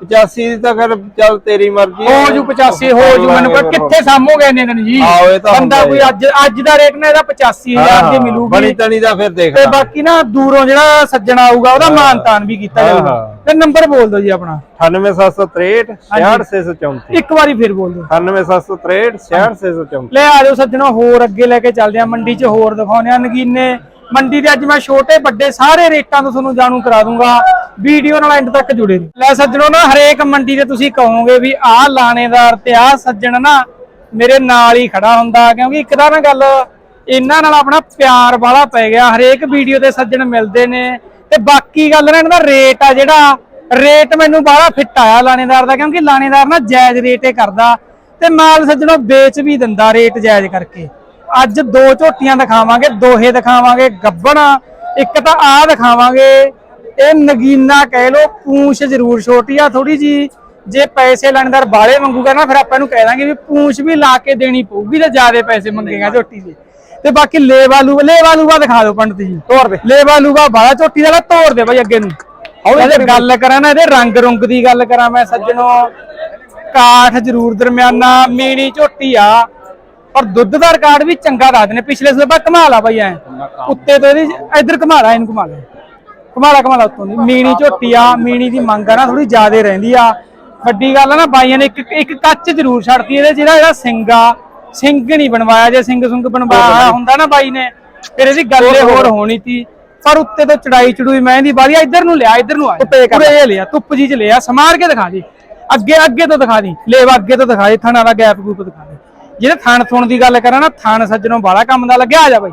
85 ਦੀ ਤਾਂ ਫਿਰ ਚੱਲ ਤੇਰੀ ਮਰਜ਼ੀ ਹੋ। ਜੂ 85 ਹੋ ਜੂ ਮੈਨੂੰ ਕੋਈ ਕਿੱਥੇ ਸਾਮੋਗੇ ਇੰਨੇ ਦਿਨ ਜੀ। ਆਹੋ, ਇਹ ਤਾਂ ਬੰਦਾ ਹੁੰਦਾ ਕੋਈ। ਅੱਜ ਅੱਜ ਦਾ ਰੇਟ ਨਾ ਇਹਦਾ 85000 ਦੀ ਮਿਲੂਗੀ। ਬਣੀ ਤਣੀ ਦਾ ਫਿਰ ਦੇਖ ਤੇ ਬਾਕੀ ਨਾ ਦੂਰੋਂ ਜਿਹੜਾ ਸੱਜਣ ਆਊਗਾ ਉਹਦਾ ਮਾਨਤਾਨ ਵੀ ਕੀਤਾ ਹਾਂ, ਜਾਊਗਾ। ਹਾਂ। ਤੇ ਨੰਬਰ ਬੋਲ ਦਿਓ ਜੀ ਆਪਣਾ। 98763 66634 ਇੱਕ ਵਾਰੀ ਫਿਰ ਬੋਲ ਦਿਓ। 98763 66634 ਲੈ ਆ ਜਾਓ ਸੱਜਣੋ ਹੋਰ ਅੱਗੇ ਲੈ ਕੇ ਚੱਲਦੇ ਆ। ਮੰਡੀ 'ਚ ਹੋਰ ਦਿਖਾਉਂਦੇ ਆ। ਨਗੀਨੇ ਮੰਡੀ ਦੇ ਅੱਜ ਮੈਂ ਛੋਟੇ ਵੱਡੇ ਸਾਰੇ ਰੇਟਾਂ ਤੋਂ ਤੁਹਾਨੂੰ ਜਾਣੂ ਕਰਾ ਦੂੰਗਾ। ਵੀਡੀਓ ਨਾਲ ਐਂਡ ਤੱਕ ਜੁੜੇ ਰਹੋ। ਲੈ ਸੱਜਣੋ ਨਾ, ਹਰੇਕ ਮੰਡੀ ਦੇ ਤੁਸੀਂ ਕਹੋਗੇ ਵੀ ਆਹ ਲਾਣੇਦਾਰ ਤੇ ਆਹ ਸੱਜਣ ਨਾ ਮੇਰੇ ਨਾਲ ਹੀ ਖੜਾ ਹੁੰਦਾ, ਕਿਉਂਕਿ ਇੱਕ ਤਾਂ ਨਾ ਗੱਲ, ਇਹਨਾਂ ਨਾਲ ਆਪਣਾ ਪਿਆਰ ਵਾਲਾ ਪੈ ਗਿਆ। ਹਰੇਕ ਵੀਡੀਓ ਤੇ ਸੱਜਣ ਮਿਲਦੇ ਨੇ। ਤੇ ਬਾਕੀ ਗੱਲ ਨਾ, ਇਹਨਾਂ ਦਾ ਰੇਟ ਆ ਜਿਹੜਾ, ਰੇਟ ਮੈਨੂੰ ਬਾਹਲਾ ਫਿੱਟ ਆਇਆ ਲਾਣੇਦਾਰ ਦਾ, ਕਿਉਂਕਿ ਲਾਣੇਦਾਰ ਨਾ ਜਾਇਜ਼ ਰੇਟ ਕਰਦਾ। ਤੇ ਮਾਲ ਸੱਜਣੋ ਵੇਚ ਵੀ ਦਿੰਦਾ ਰੇਟ ਜਾਇਜ਼ ਕਰਕੇ। ਅੱਜ ਦੋ ਝੋਟੀਆਂ ਦਿਖਾਵਾਂਗੇ ਦੋਹੇ ਦਿਖਾਵਾਂਗੇ ਗੱਬਣ ਇੱਕ ਤਾਂ ਆ ਦਿਖਾਵਾਂਗੇ। ਇਹ ਨਗੀਨਾ ਕਹਿ ਲੋ ਪੂੰਛ ਜ਼ਰੂਰ ਛੋਟੀ ਆ ਥੋੜੀ ਜੀ ਜੇ ਪੈਸੇ ਲੈਣਦਾਰ ਬਾਲੇ ਮੰਗੂਗਾ ਨਾ ਫਿਰ ਆਪਾਂ ਇਹਨੂੰ ਕਹਿ ਦਾਂਗੇ ਵੀ ਪੂੰਛ ਵੀ ਲਾ ਕੇ ਦੇਣੀ ਪਊਗੀ ਤੇ ਜ਼ਿਆਦੇ ਪੈਸੇ ਮੰਗੇਗਾ ਝੋਟੀ ਦੇ। ਤੇ ਬਾਕੀ ਲੇਵਾ ਲੂਵਾ ਲੇਵਾ ਲੂਵਾ ਦਿਖਾ ਦਿਓ ਪੰਡਤ ਜੀ। ਤੋਰ ਦੇ। ਲੇਵਾ ਲੂਵਾ ਬਾਲਾ ਝੋਟੀ ਦਾ ਤੋੜ ਦੇ ਬਾਈ ਅੱਗੇ ਨੂੰ। ਜੇ ਗੱਲ ਕਰਾਂ ਨਾ ਇਹਦੇ ਰੰਗ ਰੁੰਗ ਦੀ ਗੱਲ ਕਰਾਂ ਮੈਂ ਸੱਜਣੋ। ਕਾਠ ਜ਼ਰੂਰ ਦਰਮਿਆਨਾ ਮੀਣੀ ਝੋਟੀ ਆ। ਔਰ ਦੁੱਧ ਦਾ ਰਿਕਾਰਡ ਵੀ ਚੰਗਾ ਦੱਸ ਨੇ ਪਿਛਲੇ ਸਵੇਰ ਕਮਾਲ ਆ ਬਾਈ ਐ। ਉੱਤੇ ਤੋਂ ਇਹਦੀ ਇੱਧਰ ਕਮਾਲਾ ਇਹਨੂੰ ਕਮਾਲਾ ਕਮਾਲਾ ਕਮਾਲਾ ਉੱਤੋਂ ਦੀ। ਮੀਣੀ ਝੋਟੀ ਆ ਮੀਣੀ ਦੀ ਮੰਗ ਆ ਨਾ ਥੋੜੀ ਜ਼ਿਆਦੇ ਰਹਿੰਦੀ ਆ। ਵੱਡੀ ਗੱਲ ਆ ਨਾ ਬਾਈਆਂ ਨੇ ਇੱਕ ਇੱਕ ਕੱਚ ਜ਼ਰੂਰ ਛੱਡਤੀ ਇਹਦੇ ਜਿਹੜਾ ਇਹਦਾ ਸਿੰਘ ਆ ਸਿੰਘ ਨਹੀਂ ਬਣਵਾਇਆ ਜੇ ਸਿੰਘ ਸੁੰਗ ਬਣਵਾਇਆ ਹੁੰਦਾ ਨਾ ਬਾਈ ਨੇ ਫਿਰ ਇਹਦੀ ਗੱਲ ਹੋਰ ਹੋਣੀ ਸੀ ਪਰ ਉੱਤੇ ਤੋਂ ਚੜਾਈ ਚੜੂਈ ਮੈਂ ਇਹਦੀ ਬਾਰੀ ਇੱਧਰ ਨੂੰ ਲਿਆ ਇੱਧਰ ਨੂੰ ਆ। ਪੂਰੇ ਇਹ ਲਿਆ ਧੁੱਪ ਜੀ ਚ ਲਿਆ ਸਮਾਰ ਕੇ ਦਿਖਾ ਦੇ। ਅੱਗੇ ਅੱਗੇ ਤੋਂ ਦਿਖਾ ਦੀ। ਲੇਵਾ ਅੱਗੇ ਤੋਂ ਦਿਖਾ ਦੇ ਥਣਾ ਦਾ ਗੈਪ ਗੂਪ ਦਿਖਾ ਦੇ। ਜਿਹੜੇ ਥਣ ਥੁਣ ਦੀ ਗੱਲ ਕਰਾਂ ਨਾ ਥਣ ਸੱਜਣੋਂ ਬਾਲਾ ਕੰਮ ਦਾ ਲੱਗਿਆ ਆ ਜਾ ਬਾਈ।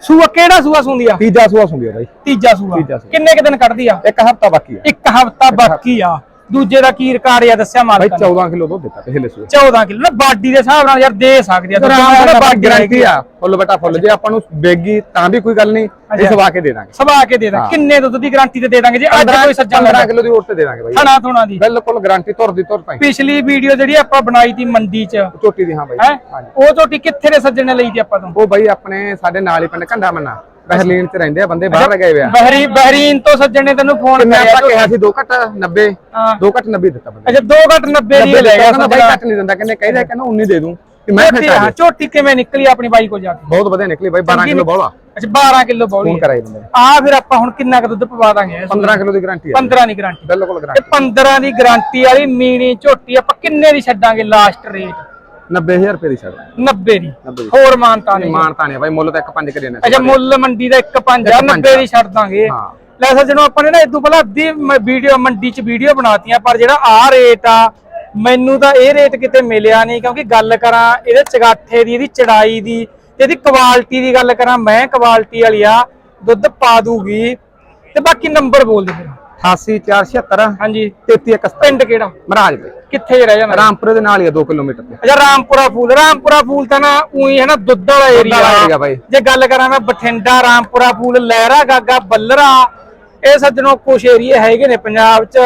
ਸੂਆ ਕਿਹੜਾ ਸੂਆ ਸੁੰਦੀ ਆ? ਤੀਜਾ ਸੂਆ ਸੁੰਦੀ ਆ ਬਾਈ। ਤੀਜਾ ਸੂਆ। ਤੀਜਾ ਸੂਆ। ਕਿੰਨੇ ਕੁ ਦਿਨ ਕੱਢਦੀ ਆ? ਇੱਕ ਹਫਤਾ ਬਾਕੀ ਆ। ਇੱਕ ਹਫਤਾ ਬਾਕੀ ਆ। ਦੂਜੇ ਦਾ ਕੀ ਰਿਕਾਰਡ ਆ ਦੱਸਿਆ ਮਾਲਕ ਨੇ? 14 ਕਿਲੋ ਦੁੱਧ ਦਿੱਤਾ ਪਿਛਲੇ ਸੂਏ। 14 ਕਿਲੋ ਨਾ ਬਾਡੀ ਦੇ ਹਿਸਾਬ ਨਾਲ ਯਾਰ ਦੇ ਸਕਦੀ ਆ ਗਾਰੰਟੀ ਆ। ਫੁੱਲ ਬਟਾ ਫੁੱਲ ਜੇ ਆਪਾਂ ਨੂੰ ਬੇਗੀ ਤਾਂ ਵੀ ਕੋਈ ਗੱਲ ਨਹੀਂ ਇਹ ਸਵਾ ਕੇ ਦੇ ਦਾਂਗੇ। ਸਵਾ ਕੇ ਦੇ ਦਾਂ ਕਿੰਨੇ ਦੁੱਧ ਦੀ ਗਾਰੰਟੀ ਤੇ ਦੇ ਦਾਂਗੇ? ਜੇ ਅੱਜ ਕੋਈ ਸੱਜਣ 15 ਲੈਣਾ ਕਿਲੋ ਦੀ ਹੋਰ ਤੇ ਦੇ ਦਾਂਗੇ ਬਾਈ। ਥਣਾ ਥੁਣਾ ਦੀ। ਬਿਲਕੁਲ ਗਾਰੰਟੀ ਤੁਰ ਦੀ ਤੁਰ ਪਾਈ ਪਿਛਲੀ ਵੀਡੀਓ ਜਿਹੜੀ ਆਪਾਂ ਬਣਾਈ ਸੀ ਮੰਡੀ 'ਚ। ਝੋਟੀ ਦੀ ਹਾਂ ਬਾਈ। ਹੈ? ਹਾਂਜੀ। ਉਹ ਝੋਟੀ ਕਿੱਥੇ ਦੇ ਸੱਜਣ ਨੇ ਲਈ ਸੀ ਆਪਾਂ ਤੋਂ? ਉਹ ਬਾਈ ਆਪਣੇ ਸਾਡੇ ਨਾਲ ਹੀ ਪਿੰਡ ਘੰਡਾ ਮੰਨਾ। ਬਹਿਰਲੀਨ ਚ ਰਹਿੰਦੇ ਆ ਬੰਦੇ ਬਾਹਰ ਗਏ ਹੋਏ ਆ। ਬਹਿਰੀ ਬਹਿਰੀਨ ਤੋਂ ਸੱਜਣ ਨੇ ਤੈਨੂੰ ਫੋਨ ਕਰਿਆ ਆਪਾਂ ਕਿਹਾ ਸੀ 2 ਘੱਟ 90 ਹਾਂ। 2 ਘੱਟ 90 ਦਿੱਤਾ ਬੰਦੇ ਅੱਛਾ 2 ਘੱਟ 90 ਦੀ ਲੈ ਗਿਆ ਕਹਿੰਦਾ ਬਾਈ ਘੱਟ ਨਹੀਂ ਦਿੰਦਾ ਕਹਿੰਦੇ ਕਹਿੰਦਾ ਕਹਿੰਦਾ 19 ਦੇ ਦੂੰ ਕਿ ਮੈਂ ਫਿਰ ਹਾਂ ਝੋਟੀ ਕਿਵੇਂ ਨਿਕਲੀ ਆਪਣੀ ਬਾਈ ਕੋਲ ਜਾ ਕੇ? ਬਹੁਤ ਵਧੀਆ ਨਿਕਲੀ ਬਾਈ 12 ਕਿਲੋ ਬੋਲਾ। ਅੱਛਾ 12 ਕਿਲੋ ਬੌਲੀ ਫੋਨ ਕਰਾਈ ਬੰਦੇ ਆ ਫਿਰ ਆਪਾਂ ਹੁਣ ਕਿੰਨਾ ਕੁ ਦੁੱਧ ਪਵਾ ਦਾਂਗੇ? 15 ਕਿਲੋ ਦੀ ਗਾਰੰਟੀ ਆ 15 ਦੀ ਗਾਰੰਟੀ ਬਿਲਕੁਲ ਤੇ ਗਾਰੰਟੀ 15 ਦੀ ਗਾਰੰਟੀ ਵਾਲੀ ਮੀਣੀ ਝੋਟੀ ਆਪਾਂ ਕਿੰਨੇ ਦੀ ਛੱਡਾਂਗੇ ਲਾਸਟ ਰੇਟ 90000 ਰੁਪਏ ਦੀ ਛੱਡ 90 ਦੀ। 90 ਦੀ। ਹੋਰ ਮਾਨਤਾ ਨਹੀਂ। ਮਾਨਤਾ ਨਹੀਂ ਬਾਈ ਮੁੱਲ ਤਾਂ ਇੱਕ ਪੰਜ ਕਰੇ ਨੇ। ਅੱਛਾ ਮੁੱਲ ਮੰਡੀ ਦਾ 1 5 ਇੱਕ ਪੰਜ 90 ਦੀ ਛੱਡ ਦਾਂਗੇ। ਹਾਂ। ਲੈ ਸੱਜਣੋ ਆਪਾਂ ਨੇ ਨਾ ਇਦੋਂ ਪਹਿਲਾਂ ਅੱਧੀ ਵੀਡੀਓ ਮੰਡੀ 'ਚ ਵੀਡੀਓ ਬਣਾਤੀਆਂ ਪਰ ਜਿਹੜਾ ਆ ਰੇਟ ਆ ਮੈਨੂੰ ਤਾਂ ਇਹ ਰੇਟ ਕਿਤੇ ਮਿਲਿਆ ਨਹੀਂ ਕਿਉਂਕਿ ਗੱਲ ਕਰਾਂ ਇਹਦੇ ਚਗਾਠੇ ਦੀ ਇਹਦੀ ਚੜਾਈ ਦੀ ਤੇ ਇਹਦੀ ਕੁਆਲਿਟੀ ਦੀ ਗੱਲ ਕਰਾਂ ਮੈਂ ਕੁਆਲਿਟੀ ਵਾਲੀ ਆ ਦੁੱਧ ਪਾ ਦੂਗੀ ਤੇ ਬਾਕੀ ਨੰਬਰ ਬੋਲ ਦੇ ਫਿਰ। 88476 ਹਾਂਜੀ। 33 ਪਿੰਡ ਕਿਹੜਾ? ਮਹਾਰਾਜ ਦੇ ਕਿੱਥੇ ਜੇ ਰਹਿ ਜਾਂਦਾ? ਰਾਮਪੁਰੇ ਦੇ ਨਾਲ ਹੀ ਆ 2 ਕਿਲੋਮੀਟਰ ਤੇ। ਅੱਛਾ ਰਾਮਪੁਰਾ ਫੂਲ। ਰਾਮਪੁਰਾ ਫੂਲ ਤਾਂ ਨਾ ਉਹੀ ਹੈ ਨਾ ਦੁੱਧ ਵਾਲਾ ਏਰੀਆ ਵਾਲਾ area ਬਾਈ। ਜੇ ਗੱਲ ਕਰਾਂ ਮੈਂ ਬਠਿੰਡਾ ਰਾਮਪੁਰਾ ਫੂਲ ਲਹਿਰਾ ਗਾਗਾ ਬੱਲਰਾ ਇਹ ਸੱਜਣੋ ਕੁਛ ਏਰੀਏ ਹੈਗੇ ਨੇ ਪੰਜਾਬ 'ਚ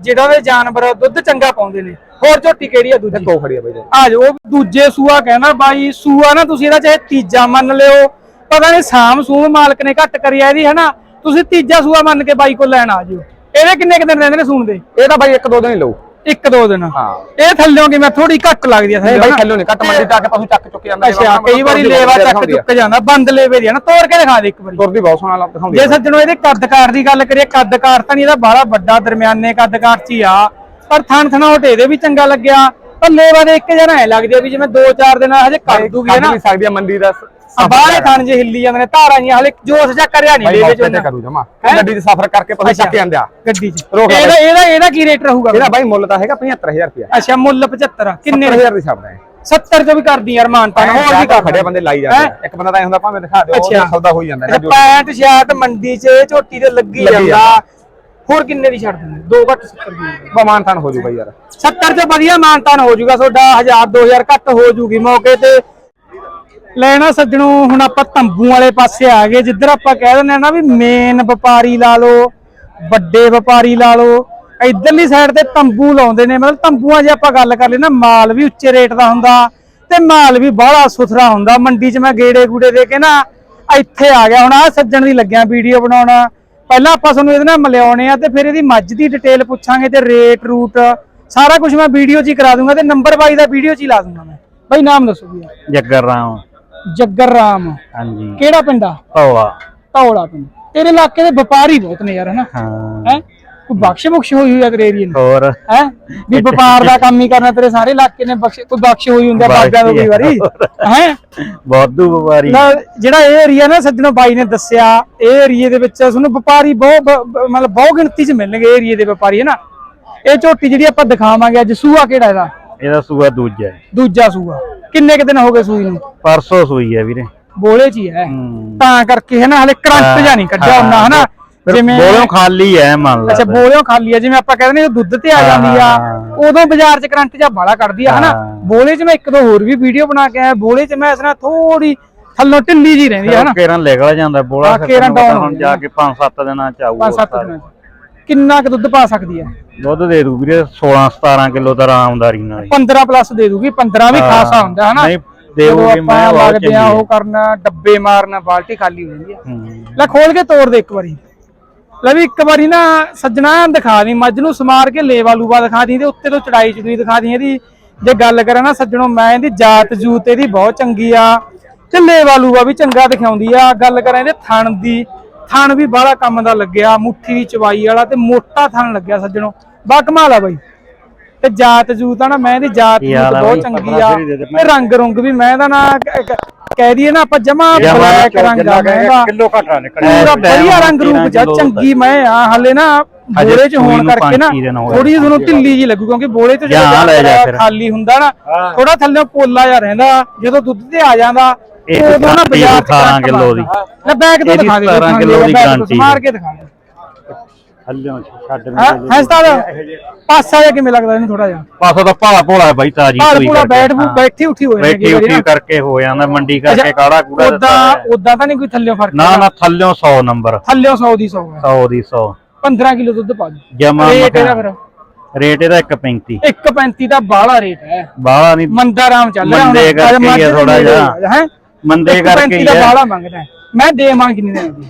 ਜਿਹੜਾ ਦੇ ਜਾਨਵਰ ਦੁੱਧ ਚੰਗਾ ਪਾਉਂਦੇ ਨੇ। ਹੋਰ ਝੋਟੀ ਕਿਹੜੀ ਆ ਦੂਜੀ? ਕੋ ਖੜੀ ਆ ਬਾਈ ਜੀ। ਆ ਉਹ ਦੂਜੇ ਸੂਆ ਕਹਿੰਦਾ ਬਾਈ ਸੂਆ ਨਾ ਤੁਸੀਂ ਇਹਦਾ ਚਾਹੇ ਤੀਜਾ ਮੰਨ ਲਿਓ ਪਤਾ ਨਹੀਂ ਸਾਮ ਸੂਮ ਮਾਲਕ ਨੇ ਘੱਟ ਕਰਿਆ ਇਹਦੀ ਹਨਾ? ਤੁਸੀਂ ਤੀਜਾ ਸੂਆ ਮੰਨ ਕੇ ਬਾਈ ਕੋਲ ਲੈਣ ਆ ਜਿਓ ਇਹਦੇ ਕਿੰਨੇ ਕੁ ਦਿਨ ਰਹਿੰਦੇ ਨੇ ਸੂਣ ਦੇ? ਇਹ ਤਾਂ ਬਾਈ ਇੱਕ ਦੋ ਦਿਨ ਹੀ ਲਊ। ਇੱਕ ਦੋ ਦਿਨ। ਹਾਂ। ਇਹ ਥੱਲਿਓਂ ਕਿ ਮੈਂ ਥੋੜੀ ਘੱਟ ਲੱਗਦੀ ਆ ਨਹੀਂ ਬਾਈ। ਥੱਲੋਂ ਨਹੀਂ ਕੱਟ ਮੰਡੀ ਤੱਕ ਪਸ਼ੂ ਚੱਕ ਚੁੱਕ ਜਾਂਦਾ ਅੱਛਾ ਕਈ ਵਾਰੀ ਲੇਵਾ ਚੱਕ ਚੁੱਕ ਜਾਂਦਾ ਬੰਦ ਲੇਵੇ ਦੀ ਨਾ ਤੋੜ ਕੇ ਦਿਖਾ ਦੇ ਇੱਕ ਵਾਰੀ। ਤੁਰਦੀ ਬਹੁਤ ਸੋਹਣਾ ਲੱਗ ਦਿਖਾਉਂਦੀ ਜੇ ਸੱਜਣੋ ਇਹਦੇ ਕੱਦਕਾਰ ਦੀ ਗੱਲ ਕਰੀਏ ਕੱਦਕਾਰ ਤਾਂ ਨਹੀਂ ਇਹਦਾ ਬਾਹਲਾ ਵੱਡਾ ਦਰਮਿਆਨੇ ਕੱਦਕਾਰ ਚ ਹੀ ਆ। ਪਰ ਥਣ ਥਣਾਉਟ ਇਹਦੇ ਵੀ ਚੰਗਾ ਲੱਗਿਆ। ਪਰ ਲੇਵਾ ਦੇ ਇੱਕ ਜਣਾ ਐ ਲੱਗਦੀ ਆ ਵੀ ਜਿਵੇਂ 2-4 ਦਿਨ ਹਜੇ ਕਰ ਦੂਗੀ ਨਾ? ਸਕਦੀ ਆ ਮੰਡੀ ਦਾ। ਆ ਬਾਹਲੇ ਥਣ ਜੇ ਹਿੱਲੀ ਜਾਂਦੇ ਨੇ ਧਾਰਾਂ ਜੀਆਂ ਹਲੇ ਜੋਸ਼ ਜਾ ਕਰਿਆ ਨਹੀਂ ਬਾਈ ਲੇਵੇ ਮੌਕੇ ਤੇ ਚ ਕਰੂ ਜਮਾ? ਗੱਡੀ 'ਚ ਸਫ਼ਰ ਕਰਕੇ ਪਸ਼ੂ ਚੱਕ ਜਾਂਦੇ ਆ ਗੱਡੀ ਚ। ਇਹਦਾ ਇਹਦਾ ਇਹਦਾ ਕੀ ਰੇਟ ਰਹੂਗਾ? ਇਹਦਾ ਬਾਈ ਮੁੱਲ ਤਾਂ ਹੈਗਾ 75000 ਰੁਪਏ ਅੱਛਾ ਮੁੱਲ 75 ਕਿੰਨੇ 70000 ਦੀ ਹੈ 70 ਚ ਵੀ ਕਰਦੀ ਯਾਰ ਮਾਨਤਾ ਹੋਰ ਵੀ ਕਰ ਖੜੇ ਬੰਦੇ ਲਾਈ ਜਾਂਦੇ। ਇੱਕ ਬੰਦਾ ਤਾਂ ਇਹ ਹੁੰਦਾ ਭਾਵੇਂ ਦਿਖਾ ਦਿਓ। ਉਹ ਸੌਦਾ ਹੋਈ ਜਾਂਦਾ ਹੈ ਜੋ 65 66 ਮੰਡੀ 'ਚ ਝੋਟੀ ਤੇ ਲੱਗੀ ਜਾਂਦਾ। ਹੋਰ ਕਿੰਨੇ ਦੀ ਛੱਡ ਦਿੰਦੇ? ਦੋ ਘੱਟ 70 ਦੀ ਬਮਾਨ ਥਾਨ ਹੋ ਜੂ ਬਾਈ ਯਾਰ। 70 'ਚ ਵਧੀਆ ਮਾਨਤਾਨ ਹੋ ਜਾਊਗਾ ਤੁਹਾਡਾ 1000 2000 ਘੱਟ ਹੋ ਜੂਗੀ ਮੌਕੇ ਤੇ। ਲੈਣਾ ਸੱਜਣੋ, ਹੁਣ ਆਪਾਂ ਤੰਬੂ ਵਾਲੇ ਪਾਸੇ ਆ ਗਏ। ਜਿੱਧਰ ਆਪਾਂ ਕਹਿ ਦਿੰਦੇ ਆ ਨਾ ਵੀ ਮੇਨ ਵਪਾਰੀ ਲਾ ਲਓ, ਵੱਡੇ ਵਪਾਰੀ ਲਾ ਲਓ, ਇਧਰਲੀ ਸਾਈਡ ਤੇ ਤੰਬੂ ਲਾਉਂਦੇ ਨੇ। ਮਤਲਬ ਤੰਬੂਆਂ ਜੇ ਆਪਾਂ ਗੱਲ ਕਰ ਲਈ ਨਾ, ਮਾਲ ਵੀ ਉੱਚੇ ਰੇਟ ਦਾ ਹੁੰਦਾ ਤੇ ਮਾਲ ਵੀ ਬੜਾ ਸੁਥਰਾ ਹੁੰਦਾ। ਮੰਡੀ 'ਚ ਮੈਂ ਗੇੜੇ ਗੂੜੇ ਦੇ ਕੇ ਨਾ ਇੱਥੇ ਆ ਗਿਆ। ਹੁਣ ਆ ਸੱਜਣ ਦੀ ਲੱਗਿਆ ਵੀਡੀਓ ਬਣਾਉਣਾ। ਪਹਿਲਾਂ ਆਪਾਂ ਤੁਹਾਨੂੰ ਇਹਦੇ ਨਾਲ ਮਿਲਾਉਣੇ ਆ ਤੇ ਫਿਰ ਇਹਦੀ ਮੱਝ ਦੀ ਡਿਟੇਲ ਪੁੱਛਾਂਗੇ ਤੇ ਰੇਟ ਰੂਟ ਸਾਰਾ ਕੁਝ ਮੈਂ ਵੀਡੀਓ 'ਚ ਹੀ ਕਰਾ ਦੂੰਗਾ ਤੇ ਨੰਬਰ ਬਾਈ ਦਾ ਵੀਡੀਓ 'ਚ ਹੀ ਲਾ ਦੂੰਗਾ ਮੈਂ। ਬਾਈ, ਨਾਮ ਦੱਸੋ ਵੀ ਜੱਗਰ ਰਾਮ। ਜੱਗਰ ਰਾਮ। ਹਾਂਜੀ। ਕਿਹੜਾ ਪਿੰਡ ਆ? ਭੌਲਾ ਧੌਲਾ ਪਿੰਡ। ਤੇਰੇ ਇਲਾਕੇ ਦੇ ਵਪਾਰੀ ਬਹੁਤ ਨੇ ਯਾਰ ਹਨਾ? ਹਾਂ। ਹੈ? ਕੋਈ ਬਖਸ਼ ਬਖਸ਼ ਹੋਈ ਹੋਈ ਆ ਤੇਰੇ ਏਰੀਏ ਨੂੰ ਹੋਰ? ਹੈ? ਵੀ ਵਪਾਰ ਦਾ ਕੰਮ ਹੀ ਕਰਨਾ ਤੇਰੇ ਸਾਰੇ ਇਲਾਕੇ ਨੇ ਬਖਸ਼ ਕੋਈ ਬਖਸ਼ ਹੋਈ ਹੁੰਦੀ ਆ ਬਾਬਿਆਂ ਤੋਂ ਕਈ ਵਾਰੀ। ਹੈ? ਵਾਧੂ ਵਪਾਰੀ। ਜਿਹੜਾ ਇਹ ਏਰੀਆ ਨਾ ਸੱਜਣੋ ਬਾਈ ਨੇ ਦੱਸਿਆ ਇਹ ਏਰੀਏ ਦੇ ਵਿੱਚ ਤੁਹਾਨੂੰ ਵਪਾਰੀ ਬਹੁਤ ਮਤਲਬ ਬਹੁਤ ਗਿਣਤੀ 'ਚ ਮਿਲਣਗੇ ਏਰੀਏ ਦੇ ਵਪਾਰੀ ਹੈ ਨਾ ਇਹ ਝੋਟੀ ਜਿਹੜੀ ਆਪਾਂ ਦਿਖਾਵਾਂਗੇ ਅੱਜ ਸੂਆ ਕਿਹੜਾ ਇਹਦਾ? ਇਹਦਾ ਸੂਆ ਦੂਜਾ ਹੈ। ਦੂਜਾ ਸੂਆ। ਕਿੰਨੇ ਕੁ ਦਿਨ ਹੋ ਗਏ ਸੂਈ ਨੂੰ? ਪਰਸੋਂ ਸੂਈ ਹੈ ਵੀਰੇ। ਬੋਲੇ 'ਚ ਹੀ ਹੈ। ਹੂੰ। ਤਾਂ ਕਰਕੇ ਹੈ ਨਾ ਹਲੇ ਕਰੰਟ ਜਾਂ ਨਹੀਂ ਕੱਢਿਆ ਉਹਨਾਂ ਹਨਾ ਜਿਵੇਂ ਬੋਲੋਂ ਖਾਲੀ ਹੈ ਮੰਨ ਲਾ ਅੱਛਾ ਬੋਲਿਓ ਖਾਲੀ ਆ ਜਿਵੇਂ ਆਪਾਂ ਕਹਿੰਦੇ ਨੇ ਦੁੱਧ ਤੇ ਆ ਜਾਂਦੀ ਆ ਹਾਂ। ਉਦੋਂ ਬਾਜ਼ਾਰ 'ਚ ਕਰੰਟ ਜਾਂ ਬਾਲਾ ਕੱਢਦੀ ਆ ਹਨਾ ਹਾਂ। ਬੋਲੇ 'ਚ ਮੈਂ ਇੱਕ ਦੋ ਹੋਰ ਵੀ ਵੀਡੀਓ ਬਣਾ ਕੇ ਆਇਆ ਬੋਲੇ 'ਚ ਮੈਂ ਇਸ ਨਾਲ ਥੋੜੀ ਥੱਲੋਂ ਢਿੱਲੀ ਜੀ ਰਹਿੰਦੀ ਆ ਹਨਾ ਕੇਰਾਂ ਨਿਕਲ ਜਾਂਦਾ ਬੋਲਾ ਹਾਂ, ਕੇਰਾਂ ਖਤਮ down ਹੁਣ ਹੋ ਜਾ ਕੇ 5-7 ਦਿਨਾਂ ਚ ਆਊਗਾ ਪੰਜ ਸੱਤ ਦਿਨਾਂ 'ਚ। ਕਿੰਨਾ ਕੁ ਦੁੱਧ ਪਾ ਸਕਦੀ ਹੈ ਦੁੱਧ ਦੇ ਦੂ ਵੀਰੇ 16 17 ਕਿਲੋ ਤਾਂ ਆਰਾਮਦਾਰੀ ਨਾਲ ਹੀ। 15 ਪਲੱਸ ਦੇ ਦੂਗੀ 15 ਵੀ। ਖਾਸਾ ਹੁੰਦਾ ਹਨਾ ਨਹੀਂ, ਦੇਊਗੀ, ਮੈਂ ਲੱਗਦੇ ਆ ਉਹ ਕਰਨਾ ਡੱਬੇ ਮਾਰਨਾ ਬਾਲਟੀ ਖਾਲੀ ਹੋ ਜਾਂਦੀ ਹੈ। ਲੈ ਖੋਲ ਕੇ ਤੋੜ ਦੇ ਇੱਕ ਵਾਰੀ ਲੈ ਵੀ ਇੱਕ ਵਾਰੀ ਨਾ ਸੱਜਣਾ ਦਿਖਾ ਦੀ ਮੱਝ ਨੂੰ ਸਮਾਰ ਕੇ ਲੇਵਾ ਲੂਵਾ ਦਿਖਾ ਦੀ ਤੇ ਉੱਤੇ ਤੋਂ ਚੜਾਈ ਚੜੂਈ ਦਿਖਾ ਦੀ ਇਹਦੀ ਜੇ ਗੱਲ ਕਰਾਂ ਨਾ ਸੱਜਣੋ ਮੈਂ ਇਹਦੀ ਜਾਤ ਜੂਤ ਇਹਦੀ ਬਹੁਤ ਚੰਗੀ ਆ ਤੇ ਲੇਵਾ ਲੂਵਾ ਵੀ ਚੰਗਾ ਦਿਖਾਉਂਦੀ ਆ ਗੱਲ ਕਰਾਂ ਇਹਦੇ ਥਣ ਦੀ ਥਣ ਵੀ ਬਾਹਲਾ ਕੰਮ ਦਾ ਲੱਗਿਆ ਮੁੱਠੀ ਦੀ ਚਵਾਈ ਵਾਲਾ ਤੇ ਮੋਟਾ ਥਣ ਲੱਗਿਆ ਸੱਜਣੋ। ਬਾ ਕਮਾਲ ਆ ਬਾਈ। ਤੇ ਜਾਤ ਜੂਤ ਆ ਨਾ ਮੈਂ ਇਹਦੀ ਜਾਤ ਜੂਤ ਬਹੁਤ? ਚੰਗੀ ਆ। ਤੇ ਰੰਗ ਰੁੰਗ ਵੀ ਮੈਂ ਇਹਦਾ ਨਾ ਕਹਿ ਦਈਏ ਨਾ ਆਪਾਂ ਜਮਾ ਬਲੈਕ ਰੰਗ ਆ ਮੈਂ ਕਿਲੋ ਘਟਾ ਨਿਕਲ ਪੂਰਾ ਵਧੀਆ ਰੰਗ ਰੂਪ 13 ਚ ਆ, ਕਿਲੋ ਚੰਗੀ ਮੈਂ ਆ ਹਲੇ ਨਾ ਬੋਲੇ ਚ ਹੋਣ ਕਰਕੇ ਨਾ। ਥੋੜੀ ਜਿਹੀ ਤੁਹਾਨੂੰ ਢਿੱਲੀ ਜੀ ਲੱਗੂ ਕਿਉਂਕਿ ਬੋਲੇ ਜਾਂ ਜਾ ਜ਼ਿਆਦਾ ਫਿਰ। ਖਾਲੀ ਹੁੰਦਾ ਨਾ ਥੋੜਾ ਥੱਲੇ ਪੋਲਾ ਜਿਹਾ ਰਹਿੰਦਾ ਜਦੋਂ ਦੁੱਧ ਤੇ ਆ ਜਾਂਦਾ ਇਹ ਉਦੋਂ ਨਾ ਗਾਰੰਟੀ ਬਾਜ਼ਾਰ ਚ 18 ਕਰੰਟ ਕਿਲੋ ਦੀ। ਲੈ ਬੈਗ ਤੋਂ ਇਹਦੀ ਦਿਖਾ ਦੇ 17 ਕਿਲੋ ਦੀ ਗਾਰੰਟੀ ਮਾਰ ਕੇ ਦਿਖਾ ਦੇ। ਥੱਲੇ ਛੱਡ ਹਾਂ? ਹੈ ਸਤਾਦ ਪਾਸਾ ਜਿਹਾ ਕਿਵੇਂ ਲੱਗਦਾ ਇਹਨੂੰ ਥੋੜਾ ਜਿਹਾ? ਪਾਸੋਂ ਤਾਂ ਭਾਲਾ ਭੋਲਾ ਬਾਈ ਤਾਜੀ ਭਾਲ ਸੂਈ ਪੂਰਾ ਕਰਕੇ। ਬੈਠ ਹਾਂ। ਬੈਠੀ ਉੱਠੀ ਹੋ ਜਾਂਦੀ ਬੈਠੀ ਉੱਠੀ ਕਰਕੇ ਹੋ ਜਾਂਦਾ ਮੰਡੀ ਕਰਕੇ ਕਾੜਾ ਕੂੜਾ ਦਿੱਤਾ ਉਦਾਂ ਹੋਇਆ। ਉਦਾਂ ਤਾਂ ਨਹੀਂ ਕੋਈ ਥੱਲੇ ਫ਼ਰਕ ਨਾ ਨਾ ਥੱਲਿਓਂ 100 ਨੰਬਰ। ਥੱਲੇ 100 ਦੀ 100 ਹੈ। 100 ਦੀ 100 15 ਕਿਲੋ ਦੁੱਧ ਪਾ ਦੇ ਜਮਾ ਰੇਟ ਇਹਦਾ ਫਿਰ। ਰੇਟ ਇਹਦਾ 1.35 1.35 ਦਾ ਬਾਹਲਾ ਰੇਟ ਹੈ। ਬਾਹਲਾ ਨਹੀਂ। ਮੰਦਾ ਰਾਮ ਚੱਲ ਰਿਹਾ ਮੰਦੇ ਕਰਕੇ ਥੋੜ੍ਹਾ ਜਿਹਾ। ਹੈ? ਮੰਦੇ ਕਰਕੇ ਹੀ ਦਾ ਆ। ਬਾਹਲਾ ਮੰਗਦਾ ਹੈ। ਮੈਂ ਦੇ ਮੰਗ ਕਿੰਨੀ ਦੇਣੀ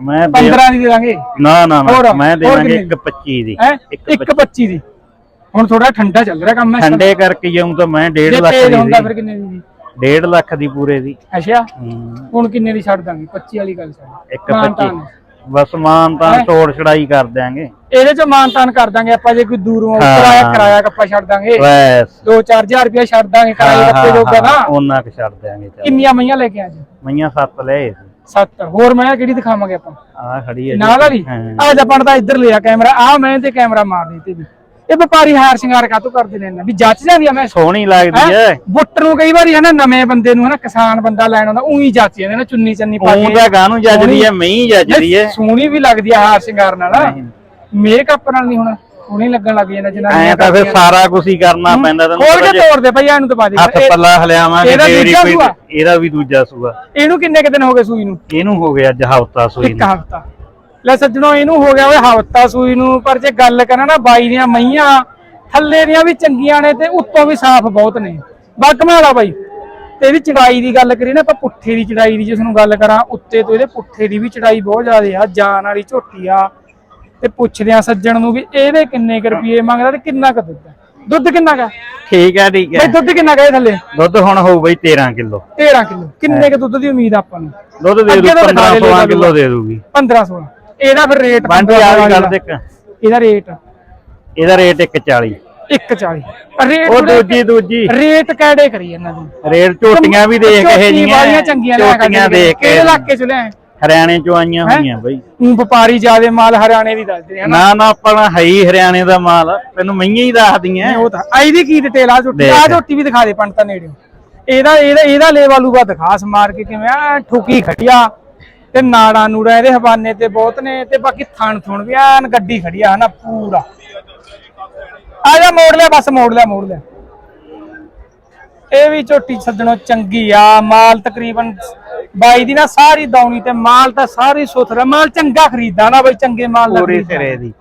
ਮੈਂ ਦੇ- 15 ਦੀ ਦੇ ਦਾਂਗੇ ਨਾ ਨਾ ਹੋਰ, ਮੈਂ ਹੋਰ ਦੇਵਾਂਗੇ ਕਿੰਨੇ? 1.25 ਦੀ ਹੈ ਇੱਕ 1.25 ਦੀ ਹੁਣ ਥੋੜਾ ਠੰਡਾ ਚੱਲ ਰਿਹਾ ਕੰਮ ਹੈ ਠੰਡੇ ਕਰਕੇ ਜਾਉਂ ਤਾਂ ਮੈਂ 1.5 ਜੇ ਲੱਖ ਦੀ ਹੁੰਦਾ। ਫਿਰ ਕਿੰਨੇ ਦੀ 1.5 ਲੱਖ ਦੀ ਪੂਰੇ ਦੀ ਅੱਛਾ ਹੂੰ। ਹੁਣ ਕਿੰਨੇ ਦੀ ਛੱਡ ਦਾਂਗੇ 25 ਵਾਲੀ ਗੱਲ ਛੱਡ ਇੱਕ ਮਾਨਤਾਨ। 25 ਬਸ ਮਾਨ ਤਾਂ ਹੈਂ? ਤੋੜ ਛੜਾਈ ਕਰ ਦਿਆਂਗੇ। ਇਹਦੇ ਚ ਮਾਨਤਾਨ ਕਰ ਦਾਂਗੇ ਆਪਾਂ ਜੇ ਕੋਈ ਦੂਰੋਂ। ਕਿਰਾਇਆ ਕਿਰਾਇਆ ਕੱਪਾ ਛੱਡ ਦਾਂਗੇ। ਬਸ। 2-4000 ਰੁਪਇਆ ਛੱਡ ਦਾਂਗੇ ਕਿਰਾਏ ਕੱਪੇ ਜੋਗਾ ਨਾ। ਉਹਨਾਂ ਕੁ ਛੱਡ ਦਿਆਂਗੇ ਚੱਲ। ਕਿੰਨੀਆਂ ਮਈਆਂ ਲੈ ਕੇ ਆ ਜੀ? ਮਈਆਂ ਸੱਤ ਲਏ ਸੀ। ਸੱਤ। ਹੋਰ ਮੈਂ ਕਿਹੜੀ ਦਿਖਾਵਾਂਗੇ ਆਪਾਂ? ਆ ਖੜੀ ਹੈ ਨਾਲ ਵਾਲੀ। ਆ ਜਪਣ ਦਾ ਇੱਧਰ ਲਿਆ ਕੈਮਰਾ। ਆ ਮੈਂ ਤੇ ਕੈਮਰਾ ਮਾਰ ਦੇ ਤੇ ਵੀ ਇਹ ਵਪਾਰੀ ਹਾਰ ਸ਼ਿੰਗਾਰ ਕਾਤੋਂ ਕਰਦੇ ਨੇ ਇਹਨਾਂ ਵੀ ਜੱਚ ਜਾਂਦੀ ਆ ਮੈਂ? ਸੋਹਣੀ ਲੱਗਦੀ? ਹੈ? ਬੁੱਟ ਨੂੰ ਕਈ ਵਾਰੀ ਹੈ ਨਾ ਨਵੇਂ ਬੰਦੇ ਨੂੰ ਹੈ ਨਾ ਕਿਸਾਨ ਬੰਦਾ ਲੈਣ ਆਉਂਦਾ ਉਹੀ ਜੱਚ ਜਾਂਦੇ ਨੇ ਚੁੰਨੀ ਚੰਨੀ ਪਾ ਉਹ ਕੇ। ਤਾਂ ਗਾਨੂੰ ਜੱਜਦੀ ਹੈ ਮਈ ਜੱਜਦੀ ਹੈ ਸੋਹਣੀ ਵੀ ਲੱਗਦੀ ਆ ਹਾਰ ਸ਼ਿੰਗਾਰ ਨਾਲ। ਮੇਕਅਪ ਨਾਲ ਨਹੀਂ ਹੁਣ ਸੋਹਣੀ ਲੱਗਣ ਲੱਗ ਜਾਂਦਾ ਜਨਾਨੀ ਐ ਤਾਂ ਫਿਰ ਸਾਰਾ ਕੁਝ ਹੀ ਕਰਨਾ ਪੈਂਦਾ ਤੈਨੂੰ ਪਤਾ ਕੇ ਤੋੜ ਦੇ ਭਈ ਇਹਨੂੰ ਤਾਂ ਪਾ ਦੇ। ਹੱਥ ਪੱਲਾ ਹਲਿਆਵਾਂਗੇ ਇਹਦਾ ਕੋਈ ਵੀ ਦੂਜਾ ਸੂਆ। ਇਹਨੂੰ ਕਿੰਨੇ ਕੁ ਦਿਨ ਹੋ ਗਏ ਸੂਈ ਨੂੰ? ਇਹਨੂੰ ਹੋ ਗਿਆ ਅੱਜ ਹਫਤਾ ਸੂਈ ਇੱਕ ਨੂੰ। ਹਫਤਾ। ਲੈ ਸੱਜਣੋ ਇਹਨੂੰ ਹੋ ਗਿਆ ਓਏ ਹਫਤਾ ਸੂਈ ਨੂੰ। ਪਰ ਜੇ ਗੱਲ ਕਰਾਂ ਨਾ ਬਾਈ ਦੀਆਂ ਮਈਆਂ ਥੱਲੇ ਦੀਆਂ ਵੀ ਚੰਗੀਆਂ ਨੇ ਤੇ ਉੱਤੋਂ ਵੀ ਸਾਫ਼ ਬਹੁਤ ਨੇ। ਬਾਕਮਾਲਾ ਬਾਈ। ਤੇ ਇਹਦੀ ਚੜਾਈ ਦੀ ਗੱਲ ਕਰੀਏ ਨਾ ਆਪਾਂ ਪੁੱਠੇ ਦੀ ਚੜਾਈ ਦੀ ਜਿਸ ਨੂੰ ਗੱਲ ਕਰਾਂ ਉੱਤੇ ਤੋਂ ਇਹਦੇ ਪੁੱਠੇ ਦੀ ਵੀ ਚੜਾਈ ਬਹੁਤ ਜ਼ਿਆਦਾ ਆ ਜਾਨ ਵਾਲੀ ਝੋਟੀ ਆ। ਤੇ ਪੁੱਛਦੇ ਆ ਸੱਜਣ ਨੂੰ ਵੀ ਇਹਦੇ ਕਿੰਨੇ ਕੁ ਰੁਪਏ ਮੰਗਦਾ ਤੇ ਕਿੰਨਾ ਕੁ ਦੁੱਧ ਹੈ ਦੁੱਧ ਕਿੰਨਾ ਕਾ ਠੀਕ ਹੈ ਠੀਕ ਬਈ ਹੈ ਦੁੱਧ ਕਿੰਨਾ ਕਾ ਇਹ ਥੱਲੇ? ਦੁੱਧ ਹੁਣ ਹੋਊ ਬਈ 13 ਕਿਲੋ। 13 ਕਿਲੋ। ਕਿੰਨੇ ਕੁ ਦੁੱਧ ਦੀ ਉਮੀਦ ਆਪਾਂ ਨੂੰ? ਦੁੱਧ ਦੇ ਦੂ ਤਾਂ ਦਿਖਾ 15 ਦੇ 16 ਕਿਲੋ ਦੇ ਦੂਗੀ 15 16 ਇਹਦਾ ਫਿਰ ਰੇਟ ਬੰਟੀ ਆ ਵੀ ਕਰ ਦੇ ਇੱਕ ਇਹਦਾ ਰੇਟ ਇਹਦਾ ਰੇਟ 140 140 ਰੇਟ ਉਹ ਦੂਜੀ ਦੂਜੀ। ਰੇਟ ਕਿਹੜੇ ਕਰੀ ਇਹਨਾਂ ਦੀ? ਰੇਟ ਝੋਟੀਆਂ ਵੀ ਦੇਖ ਇਹ ਲੈ ਝੋਟੀਆਂ ਦੇਖ ਕੇ ਇਲਾਕੇ ਚ ਲਿਆ ਹਰਿਆਣੇ ਚੋਂ ਆਈਆਂ ਹੋਈਆਂ ਬਈ। ਉਹ ਵਪਾਰੀ ਜਿਆਦੇ ਮਾਲ ਹਰਿਆਣੇ ਦੀ ਦੱਸਦੇ ਆ ਨਾ। ਨਾ ਨਾ ਆਪਣਾ ਹੈ ਹੀ ਹਰਿਆਣੇ ਦਾ ਮਾਲ। ਤੈਨੂੰ ਮਈਆਂ ਹੀ ਦੱਸਦੀਆਂ। ਉਹ ਤਾਂ ਆਈ ਦੀ ਕੀ ਡਿਟੇਲ ਆ ਝੋਟੀ? ਆ ਦੇਖ। ਝੋਟੀ ਵੀ ਦਿਖਾ ਦੇ ਪੰਡਤਾ ਨੇੜੇ ਇਹਦਾ ਇਹਦਾ ਇਹਦਾ ਲੇਵਾ ਲੂਗਾ ਦਿਖਾ ਸਮਾਰ ਕੇ ਕਿਵੇਂ ਆ ਠੋਕੀ ਖੜਿਆ ਤੇ ਨਾੜਾ ਨੂੜਾ ਇਹਦੇ ਹਵਾਨੇ ਤੇ ਬਹੁਤ ਨੇ ਤੇ ਬਾਕੀ ਥਣ ਥੁਣ ਵੀ ਐਨ ਗੱਡੀ ਖੜੀ ਆ ਹਨਾ ਪੂਰਾ। ਆ ਜਾ ਮੋੜ ਲਿਆ ਬਸ ਮੋੜ ਲਿਆ ਮੋੜ ਲਿਆ। ਇਹ ਵੀ ਝੋਟੀ ਛੱਡਣੋਂ ਚੰਗੀ ਆ ਮਾਲ ਤਕਰੀਬਨ ਬਾਈ ਦੀ ਨਾ ਸਾਰੀ ਦੌਣੀ ਤੇ ਮਾਲ ਤਾਂ ਸਾਰੀ ਸੁਥਰਾ ਮਾਲ ਚੰਗਾ ਖਰੀਦਾ ਨਾ ਬਈ ਚੰਗੇ ਮਾਲ ਦਾ ਪੂਰੇ। ਸਿਰੇ ਦੀ।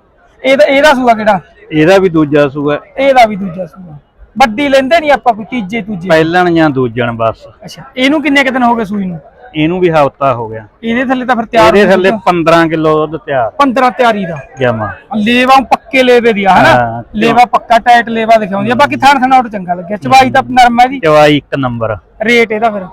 ਇਹਦਾ ਇਹਦਾ ਸੂਆ ਕਿਹੜਾ? ਇਹਦਾ ਵੀ ਦੂਜਾ ਸੂਆ। ਇਹਦਾ ਵੀ ਦੂਜਾ ਸੂਆ। ਵੱਡੀ ਲੈਂਦੇ ਨਹੀਂ ਆਪਾਂ ਕੋਈ ਤੀਜੇ ਦੂਜੇ ਪਹਿਲਣ ਜਾਂ ਦੂਜਣ ਬਸ। ਅੱਛਾ ਇਹਨੂੰ ਕਿੰਨੇ ਕੁ ਦਿਨ ਹੋ ਗਏ ਸੂਈ ਨੂੰ? ਇਹਨੂੰ ਵੀ ਹਫਤਾ ਹੋ ਗਿਆ। ਇਹਦੇ ਥੱਲੇ ਤਾਂ ਫਿਰ ਤਿਆਰ ਇਹਦੇ ਥੱਲੇ 15 ਕਿਲੋ ਦੁੱਧ ਤਿਆਰ। 15 ਤਿਆਰੀ ਦਾ। ਜਮਾ। ਲੇਵਾ ਪੱਕੇ ਲੇਵੇ ਦੀ ਆ ਹਨਾ? ਲੇਵਾ ਪੱਕਾ ਟਾਈਟ ਲੇਵਾ ਦਿਖਾਉਂਦੀ ਆ। ਬਾਕੀ ਥਾਣ ਥਾਣਾ ਚੰਗਾ ਲੱਗਿਆ। ਚਵਾਈ ਤਾਂ ਨਰਮ ਹੈ ਜੀ। ਚਵਾਈ ਇੱਕ ਨੰਬਰ। ਰੇਟ ਇਹਦਾ ਫਿਰ?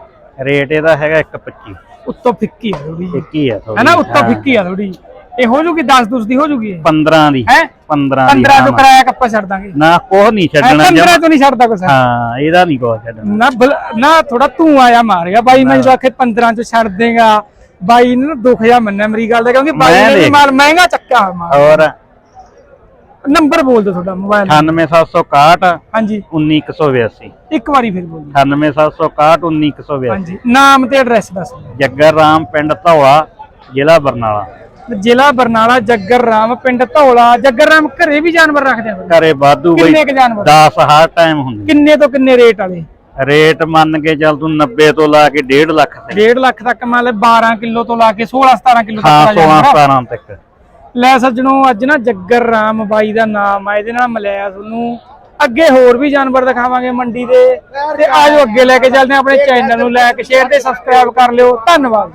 ਰੇਟ ਇਹਦਾ ਹੈਗਾ 125 ਉੱਤੋਂ ਫਿੱਕੀ ਆ ਥੋੜੀ ਹੀ ਆ ਥੋੜੀ ਹਨਾ? ਉੱਤੋਂ ਫਿੱਕੀ ਆ ਥੋੜੀ ਇਹ ਹੋ ਜੂਗੀ 10 ਦੁਸ ਦੀ ਹੋ ਜੂਗੀ 15 ਦੀ ਹੈ? 15 ਦੀ 15 ਤੋਂ। ਕਰਾਇਆ ਕੱਪਾ ਛੱਡ ਦਾਂਗੇ ਨਾ ਕੋਹ ਨਹੀਂ ਛੱਡਣਾ 15 ਜਮਾਂ। ਤੋਂ ਨਹੀਂ ਛੱਡਦਾ ਕੁਛ? ਹਾਂ ਇਹਦਾ ਨਹੀਂ ਕੋਹ ਛੱਡਣਾ। ਨਾ ਨਾ ਥੋੜਾ ਤੂੰ ਆਇਆ ਮਾਰਿਆ ਬਾਈ ਮੈਂ ਜਦੋਂ ਆਖੇ 15 ਚ ਛੱਡ ਦੇਗਾ ਬਾਈ ਨੂੰ ਦੁੱਖ ਜਾ ਮੰਨਿਆ ਮੇਰੀ ਗੱਲ ਦਾ ਕਿਉਂਕਿ ਬਾਈ ਨੇ ਮਾਲ ਮਹਿੰਗਾ ਚੱਕਿਆ ਮਾਲ ਔਰ ਨੰਬਰ ਬੋਲ ਦਿਓ ਤੁਹਾਡਾ ਮੋਬਾਈਲ 98761 ਹਾਂਜੀ। 19182 ਇੱਕ ਵਾਰੀ ਫਿਰ ਬੋਲ ਦਿਓ। 98761 19182 ਹਾਂਜੀ। ਨਾਮ ਤੇ ਐਡਰੈਸ ਦੱਸ ਦਿਓ। ਜੱਗਰ ਰਾਮ ਪਿੰਡ ਧੌਲਾ ਜ਼ਿਲ੍ਹਾ ਬਰਨਾਲਾ। ਜ਼ਿਲ੍ਹਾ ਬਰਨਾਲਾ ਜੱਗਰ ਰਾਮ ਪਿੰਡ ਧੌਲਾ। ਜੱਗਰ ਰਾਮ ਘਰੇ ਵੀ ਜਾਨਵਰ ਰੱਖਦੇ ਆ ਫਿਰ? ਘਰੇ ਵਾਧੂ ਬਈ। ਕਿੰਨੇ ਕ ਜਾਨਵਰ? 10 ਹਰ ਟਾਈਮ ਹੁੰਦੀ। ਕਿੰਨੇ ਤੋਂ ਕਿੰਨੇ ਰੇਟ ਵਾਲੇ? ਰੇਟ ਮੰਨ ਕੇ ਚੱਲ ਤੂੰ 90 ਤੋਂ ਲਾ ਕੇ 1.5 ਲੱਖ ਤੇ 1.5 ਲੱਖ ਤੱਕ ਮੰਨ ਲੈ 12 ਕਿਲੋ ਤੋਂ ਲਾ ਕੇ 16 17 ਕਿਲੋ ਹਾਂ ਤੱਕ ਦਾ 16 ਜਾਨਵਰ ਆ। 17 ਤੱਕ। ਲੈ ਸੱਜਣੋ ਅੱਜ ਨਾ ਜੱਗਰ ਰਾਮ ਬਾਈ ਦਾ ਨਾਮ ਆ ਇਹਦੇ ਨਾਲ ਮਿਲਿਆ ਤੁਹਾਨੂੰ। ਅੱਗੇ ਹੋਰ ਵੀ ਜਾਨਵਰ ਦਿਖਾਵਾਂਗੇ ਮੰਡੀ ਦੇ। ਤੇ ਆਜੋ ਅੱਗੇ ਲੈ ਕੇ ਚੱਲਦੇ ਹਾਂ ਆਪਣੇ ਚੈਨਲ ਨੂੰ ਲਾਈਕ ਸ਼ੇਅਰ ਤੇ ਸਬਸਕ੍ਰਾਈਬ ਕਰ ਲਿਓ। ਧੰਨਵਾਦ।